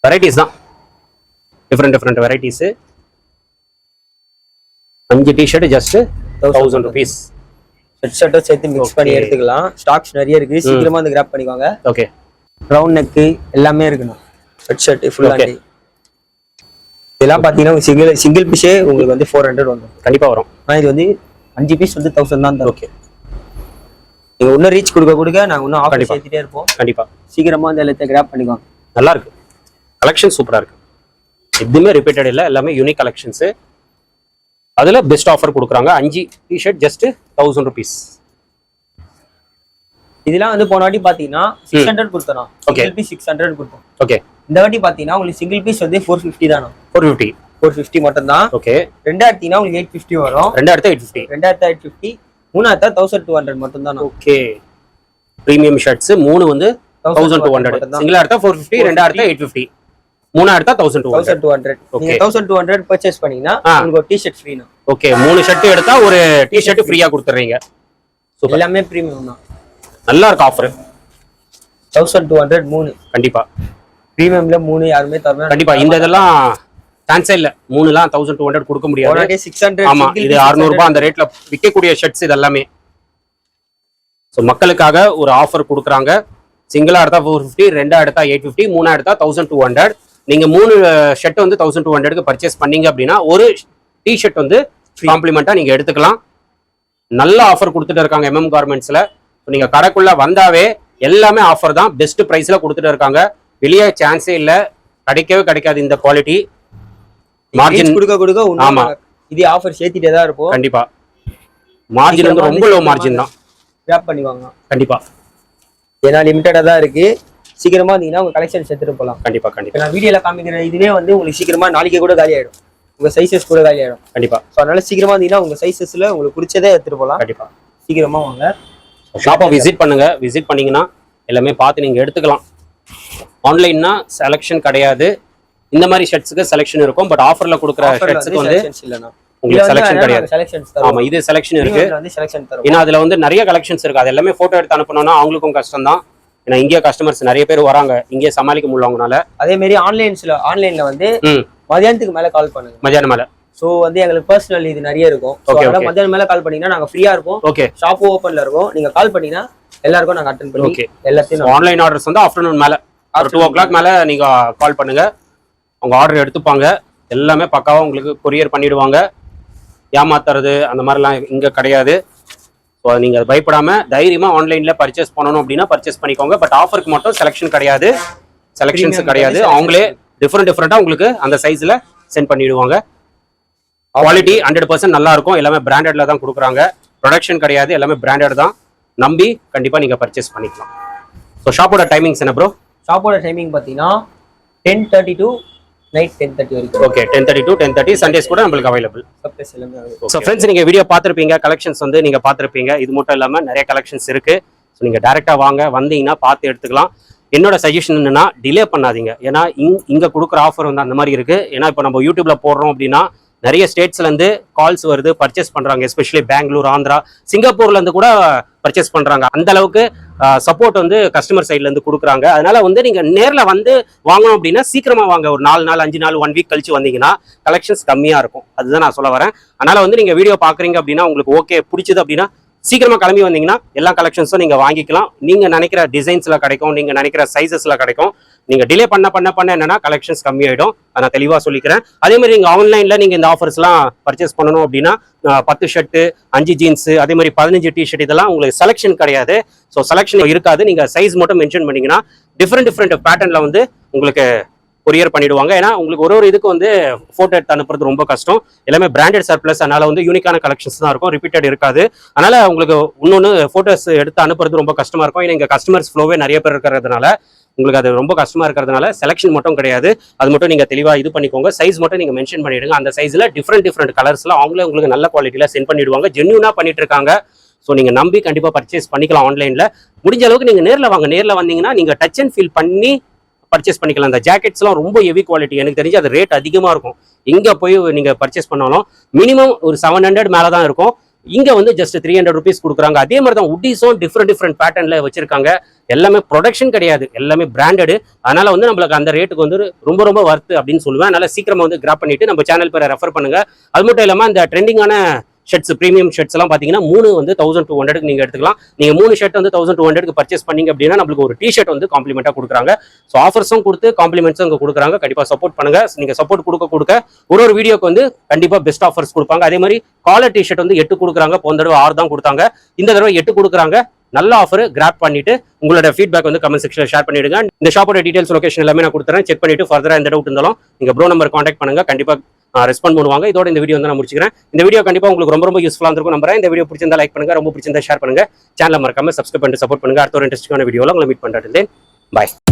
வெரைட்டிஸ் தான். டிஃப்ரெண்ட் டிஃப்ரெண்ட் வெரைட்டிஸ் அஞ்சு t-shirt just thousand rupees shirt ஷர்ட்டும் சேர்த்து மிக்ஸ் பண்ணி. எடுத்துக்கலாம். ஸ்டாக்ஸ் நிறைய இருக்கு. சீக்கிரமா வந்து கிராப் பண்ணிக்கோங்க. ஓகே ரவுண்ட் நெக்கு எல்லாமே இருக்குண்ணா ஷர்ட் ஷர்ட் ஃபுல். ஹேண்டி இதெல்லாம் பாத்தீங்கன்னா சிங்கிள் சிங்கிள் பீஸே உங்களுக்கு வந்து ஃபோர் ஹண்ட்ரட் வந்துடும் கண்டிப்பா வரும். ஆனா இது வந்து அஞ்சு பீஸ் வந்து தௌசண்ட் தான் ஓகே நீங்க இன்னும் ரீச் கொடுக்க கொடுக்க நாங்க இன்னும் ஆஃபர். சேர்த்துட்டே இருப்போம். கண்டிப்பா. சீக்கிரமா வந்து எல்லாத்தையும் கிராப் பண்ணிக்கோங்க. நல்லா இருக்கு. கலெக்ஷன் சூப்பரா இருக்கு. எதுவுமே ரிப்பீட்டட் இல்லை எல்லாமே யூனிக் கலெக்ஷன்ஸ் அதுல பெஸ்ட் ஆஃபர் கொடுக்குறாங்க. அஞ்சு டிஷர்ட் ஜஸ்ட் தௌசண்ட் ருபீஸ் இதெல்லாம் வந்து போன வாட்டி பாத்தீங்கன்னா சிக்ஸ் ஹண்ட்ரட் கொடுத்தோம். சிங்கிள் பீஸ் சிக்ஸ் ஹண்ட்ரட் கொடுத்தோம். ஓகே இந்த வாட்டி பாத்தீங்கன்னா உங்களுக்கு சிங்கிள் பீஸ் வந்து ஃபோர் ஃபிஃப்டி தானே ஃபோர் ஃபிஃப்டி ஃபோர் ஃபிஃப்டி மட்டும் தான் ஓகே ரெண்டாயிரத்தினா உங்களுக்கு எயிட் ஃபிஃப்டி வரும். ரெண்டாயிரத்து எயிட் ஃபிஃப்டி ரெண்டாயிரத்தி எயிட் ஃபிஃப்டி மூணாயிரத்தா தௌசண்ட் டூ ஹண்ட்ரட் மட்டும் தான் ஓகே ப்ரீமியம் ஷர்ட்ஸ் மூணு வந்து தௌசண்ட் டூ ஹண்ட்ரட் மட்டும்தான். சிங்கிளா எடுத்தா ஃபோர் ஃபிஃப்டி ரெண்டாயிரத்து எயிட் ஃபிஃப்டி மூணா எடுத்தா thousand two thousand two hundred. Thousand two hundred purchase பண்ணீங்கன்னா. உங்களுக்கு ஒரு டிஷர்ட் ஃப்ரீ ஓகே மூணு ஷர்ட் எடுத்தா ஒரு டிஷர்ட் ஃப்ரீயா கொடுத்துறீங்க. சூப்பர் எல்லாமே ப்ரீமியம் தான். நல்லா இருக்கு ஆஃபர் தௌசண்ட் டூ ஹண்ட்ரட் மூணு. கண்டிப்பா. ப்ரீமியம்ல மூணு யாருமே தரணும் கண்டிப்பா இந்த இதெல்லாம் சான்ஸே இல்ல. மூணுலாம் தௌசண்ட் டூ ஹண்ட்ரட் கொடுக்க முடியாது. சிக்ஸ் ஹண்ட்ரட் ஆமா இது 600 ரூபாய் அந்த ரேட்ல விற்கக்கூடிய ஷர்ட்ஸ் இது எல்லாமே ஸோ மக்களுக்காக ஒரு ஆஃபர் கொடுக்குறாங்க. சிங்கிளா எடுத்தா ஃபோர் ஃபிஃப்டி ரெண்டா எடுத்தா எயிட் ஃபிஃப்டி மூணா எடுத்தா தௌசண்ட் டூ ஹண்ட்ரட் நீங்க மூணு ஷர்ட் வந்து தௌசண்ட் டூ ஹண்ட்ரட்க்கு பர்ச்சேஸ் பண்ணீங்க அப்படின்னா ஒரு டி ஷர்ட் வந்து காம்ப்ளிமெண்டா நீங்க எடுத்துக்கலாம். நல்ல ஆஃபர் கொடுத்துட்டு இருக்காங்க எம்எம் கார்மெண்ட்ஸ்ல நீங்க கடைக்குள்ள வந்தாவே எல்லாமே ஆஃபர் தான். பெஸ்ட் பிரைஸ்ல கொடுத்துட்டு இருக்காங்க. வெளியே சான்ஸே இல்ல. கிடைக்கவே கிடைக்காது இந்த குவாலிட்டி மார்ஜின் கொடுக்க கொடுக்க ஆமா. இன்னும் இதே ஆஃபர் சேர்த்திட்டே தான் இருப்போம். கண்டிப்பா. மார்ஜின் வந்து ரொம்ப லோ மார்ஜின் தான். கிராப் பண்ணிக்கோங்க கண்டிப்பா. ஏன்னா லிமிட்டடா தான் இருக்கு. சீக்கிரமா வந்தீங்கன்னா உங்க கலெக்ஷன்ஸ் எடுத்துட்டு போலாம். கண்டிப்பா கண்டிப்பா. நான் வீடியோல காமிக்கிற இதுவே வந்து உங்களுக்கு சீக்கிரமா நாளைக்கே கூட காலி ஆயிடும். உங்க சைசஸ் கூட காலி ஆயிடும். கண்டிப்பா. ஸோ அதனால சீக்கிரமா வந்தீங்கன்னா உங்க சைசஸ்ல உங்களுக்கு பிடிச்சதே எடுத்துட்டு போலாம். கண்டிப்பா. சீக்கிரமா வாங்க. ஷாப்பை விசிட் பண்ணுங்க. விசிட் பண்ணீங்கன்னா எல்லாமே பார்த்து நீங்க எடுத்துக்கலாம். ஆன்லைன்னா செலெக்ஷன் கிடையாது. இந்த மாதிரி ஷர்ட்ஸுக்கு செலெக்ஷன் இருக்கும். பட் ஆஃபர்ல கொடுக்குற ஷர்ட்ஸுக்கு வந்து உங்களுக்கு செலெக்ஷன் கிடையாது. ஆமா இது செலெக்ஷன் இருக்கு. ஏன்னா அதுல வந்து நிறைய கலெக்ஷன்ஸ் இருக்கு. அது எல்லாமே போட்டோ எடுத்து அனுப்பணும்னா அவங்களுக்கும் கஷ்டம் தான் ஏன்னா இங்கே கஸ்டமர்ஸ் நிறைய பேர் வராங்க. இங்கே சமாளிக்க முடியல அவங்கனால. அதே மாதிரி ஆன்லைன்ஸ்ல ஆன்லைன்ல வந்து மதியானத்துக்கு மேல கால் பண்ணுங்க. மதியானம் மேல. சோ வந்து எங்களுக்கு பர்சனல் இது நிறைய இருக்கும். அதனால. மதியானம் மேல கால் பண்ணீங்கன்னா நாங்க ஃப்ரீயா இருப்போம். ஓகே ஷாப் ஓப்பன்ல இருக்கும். நீங்க கால் பண்ணீங்கன்னா எல்லாருக்கும் நாங்க அட்டன் பண்ணி ஓகே எல்லாத்தையும் ஆன்லைன் ஆர்டர்ஸ் வந்து ஆஃப்டர்நூன் மேல. டூ ஓ கிளாக் மேல நீங்க கால் பண்ணுங்க. உங்க ஆர்டர் எடுத்துப்பாங்க. எல்லாமே பக்காவா உங்களுக்கு கொரியர் பண்ணிடுவாங்க. ஏமாத்துறது அந்த மாதிரிலாம் இங்க கிடையாது. ஸோ நீங்க பயப்படாம தைரியமா ஆன்லைன்ல பர்ச்சேஸ் பண்ணணும் அப்படின்னா பர்ச்சேஸ் பண்ணிக்கோங்க. பட் ஆஃபருக்கு மட்டும் செலெக்ஷன் கிடையாது. செலெக்ஷன்ஸ் கிடையாது. அவங்களே டிஃப்ரெண்ட் டிஃப்ரெண்டா உங்களுக்கு அந்த சைஸ்ல சென்ட் பண்ணிடுவாங்க. குவாலிட்டி ஹண்ட்ரட் பர்சன்ட் நல்லா இருக்கும் எல்லாமே பிராண்டட்ல தான் கொடுக்குறாங்க. ப்ரொடக்ஷன் கிடையாது. எல்லாமே பிராண்டட் தான். நம்பி கண்டிப்பா நீங்க பர்ச்சேஸ் பண்ணிக்கலாம். ஸோ ஷாப்போட டைமிங்ஸ் என்ன ப்ரோ ஷாப்போட டைமிங் பாத்தீங்கன்னா ten thirty to night ten thirty வரைக்கும். Okay ten thirty to ten thirty Sundays கூட நம்மளுக்கு அவைலபிள் சப்ளைஸ் எல்லாமே. ஸோ ஃப்ரெண்ட்ஸ் நீங்க வீடியோ பார்த்துருப்பீங்க. கலெக்ஷன்ஸ் வந்து நீங்க பார்த்துருப்பீங்க. இது மட்டும் இல்லாம நிறைய கலெக்ஷன்ஸ் இருக்கு. ஸோ நீங்க டேரெக்டா வாங்க வந்தீங்கன்னா பார்த்து எடுத்துக்கலாம். என்னோட சஜஷன் என்னன்னா டிலே பண்ணாதீங்க. ஏன்னா இங் இங்க கொடுக்குற ஆஃபர் வந்து அந்த மாதிரி இருக்கு. ஏன்னா இப்போ நம்ம யூடியூப்ல போடுறோம் அப்படின்னா நிறைய ஸ்டேட்ஸ்ல இருந்து கால்ஸ் வருது பர்ச்சேஸ் பண்றாங்க. எஸ்பெஷலி பெங்களூர் ஆந்திரா சிங்கப்பூர்ல இருந்து கூட பர்ச்சேஸ் பண்றாங்க. அந்த அளவுக்கு சப்போர்ட் வந்து கஸ்டமர் சைட்லேருந்து கொடுக்குறாங்க. அதனால வந்து நீங்க நேர்ல வந்து வாங்கணும் அப்படின்னா சீக்கிரமா வாங்க. ஒரு நாலு நாள் அஞ்சு நாள் ஒன் வீக் கழிச்சு வந்தீங்கன்னா கலெக்ஷன்ஸ் கம்மியா இருக்கும். அதுதான் நான் சொல்ல வரேன். அதனால வந்து நீங்க வீடியோ பாக்குறீங்க அப்படின்னா உங்களுக்கு ஓகே பிடிச்சது அப்படின்னா சீக்கிரமா கிளம்பி வந்தீங்கன்னா எல்லா கலெக்ஷன்ஸும் நீங்க வாங்கிக்கலாம். நீங்க நினைக்கிற டிசைன்ஸ்ல கிடைக்கும் நீங்க நினைக்கிற சைசஸ்ல கிடைக்கும். நீங்க டிலே பண்ண பண்ண பண்ண என்னன்னா கலெக்ஷன்ஸ் கம்மியாயிடும். அதை நான் தெளிவா சொல்லிக்கிறேன். அதே மாதிரி நீங்க ஆன்லைன்ல நீங்க இந்த ஆஃபர்ஸ்லாம் பர்ச்சேஸ் பண்ணணும் அப்படின்னா பத்து ஷர்ட்டு அஞ்சு ஜீன்ஸ் அதே மாதிரி பதினஞ்சு டிஷர்ட் இதெல்லாம் உங்களுக்கு செலெக்ஷன் கிடையாது. ஸோ செலெக்ஷன் இருக்காது. நீங்க சைஸ் மட்டும் மென்ஷன் பண்ணீங்கன்னா டிஃப்ரெண்ட் டிஃப்ரெண்ட் பேட்டர்ன்ல வந்து உங்களுக்கு கொரியர் பண்ணிடுவாங்க. ஏன்னா உங்களுக்கு ஒரு ஒரு இதுக்கு வந்து ஃபோட்டோ எடுத்து அனுப்புறது ரொம்ப கஷ்டம். எல்லாமே பிராண்டட் சர்ப்ளஸ் அதனால வந்து யூனிக்கான கலெக்ஷன்ஸ் தான் இருக்கும். ரிப்பீட்டட் இருக்காது. அதனால உங்களுக்கு இன்னொன்று ஃபோட்டோஸ் எடுத்து அனுப்புறது ரொம்ப கஷ்டமா இருக்கும். ஏன்னா இங்கே கஸ்டமர்ஸ் ஃப்ளோவே நிறைய பேர் இருக்கிறதுனால உங்களுக்கு அது ரொம்ப கஷ்டமா இருக்கிறதுனால செலெக்ஷன் மட்டும் கிடையாது. அது மட்டும் நீங்க தெளிவா இது பண்ணிக்கோங்க. சைஸ் மட்டும் நீங்க மென்ஷன் பண்ணிடுங்க. அந்த சைஸ்ல டிஃப்ரெண்ட் டிஃப்ரெண்ட் கலர்ஸ்ல அவங்களே உங்களுக்கு நல்ல குவாலிட்டியில சென்ட் பண்ணிடுவாங்க. ஜென்யூனா பண்ணிட்டு இருக்காங்க. ஸோ நீங்க நம்பி கண்டிப்பா பர்ச்சேஸ் பண்ணிக்கலாம் ஆன்லைன்ல முடிஞ்ச அளவுக்கு நீங்க நேரில் வாங்க. நேரில் வந்தீங்கன்னா நீங்க டச் அண்ட் ஃபீல் பண்ணி பர்ச்சேஸ் பண்ணிக்கலாம். அந்த ஜாக்கெட்ஸ்லாம் ரொம்ப ஹெவி குவாலிட்டி எனக்கு தெரிஞ்சு அது ரேட் அதிகமாக இருக்கும். இங்கே போய் நீங்கள் பர்ச்சேஸ் பண்ணாலும் மினிமம் ஒரு செவன் ஹண்ட்ரட் மேலே தான் இருக்கும். இங்கே வந்து ஜஸ்ட் த்ரீ ஹண்ட்ரட் ருபீஸ் கொடுக்குறாங்க. அதே மாதிரி தான் உட்டிஸும் டிஃப்ரெண்ட் டிஃப்ரெண்ட் பேட்டர்னில் வச்சிருக்காங்க. எல்லாமே ப்ரொடக்ஷன் கிடையாது. எல்லாமே பிராண்டடு அதனால் வந்து நம்மளுக்கு அந்த ரேட்டுக்கு வந்து ரொம்ப ரொம்ப வர்த்து அப்படின்னு சொல்லுவேன். அதனால் சீக்கிரமாக வந்து கிராப் பண்ணிவிட்டு நம்ம சேனல் பேரை ரெஃபர் பண்ணுங்கள் அது மட்டும் இல்லாமல் அந்த ட்ரெண்டிங்கான ஷர்ட்ஸ் ப்ரீமியம் ஷர்ட்ஸ் எல்லாம் பார்த்தீங்கன்னா மூணு வந்து தௌசண்ட் டூ ஹண்ட்ரடுக்கு நீங்கள் எடுத்துக்கலாம். நீங்கள் மூணு ஷர்ட் வந்து தௌசண்ட் டூ ஹண்ட்ரட் பர்ச்சேஸ் பண்ணீங்க அப்படின்னா நம்மளுக்கு ஒரு டி ஷர்ட் வந்து காம்ப்ளிமெண்ட்டாக கொடுக்குறாங்க. ஸோ ஆஃபர்ஸும் கொடுத்து காம்ப்ளிமெண்ட்ஸும் இங்கே கொடுக்குறாங்க. கண்டிப்பாக சப்போர்ட் பண்ணுங்க. நீங்கள் சப்போர்ட் கொடுக்க கொடுக்க ஒரு ஒரு வீடியோக்கு வந்து கண்டிப்பாக பெஸ்ட் ஆஃபர்ஸ் கொடுப்பாங்க. அதே மாதிரி காலர் டி ஷர்ட் வந்து எட்டு கொடுக்குறாங்க. போன தடவை ஆறு தான் கொடுத்தாங்க. இந்த தடவை எட்டு கொடுக்குறாங்க. நல்ல ஆஃபர் கிராப் பண்ணிட்டு உங்களோட ஃபீட்பேக் வந்து கமெண்ட் செக்ஷனில் ஷேர் பண்ணிடுங்க. இந்த ஷாப்போட டீடைல்ஸ் லொகேஷன் எல்லாமே நான் கொடுத்துறேன். செக் பண்ணிட்டு ஃபர்தராக எந்த டவுட் இருந்தாலும் நீங்கள் ப்ரோ நம்பர் காண்டாக்ட் பண்ணுங்க. கண்டிப்பாக ரெஸ்பாண்ட் பண்ணுவாங்க. இதோட இந்த வீடியோ வந்து நான் முடிச்சுக்கிறேன். இந்த வீடியோ கண்டிப்பாக உங்களுக்கு ரொம்ப ரொம்ப யூஸ்ஃபுல்லாக இருக்கும் நம்புறேன். இந்த வீடியோ பிடிச்சிருந்தா லைக் பண்ணுங்க. ரொம்ப பிடிச்சிருந்தா ஷேர் பண்ணுங்க. சேனலை மறக்காம சப்ஸ்கிரைப் பண்ணிட்டு சப்போர்ட் பண்ணுங்க. அடுத்த ஒரு இன்ட்ரெஸ்டிங்கான வீடியோவில் உங்களை மீட் பண்ணுறேன் பாய்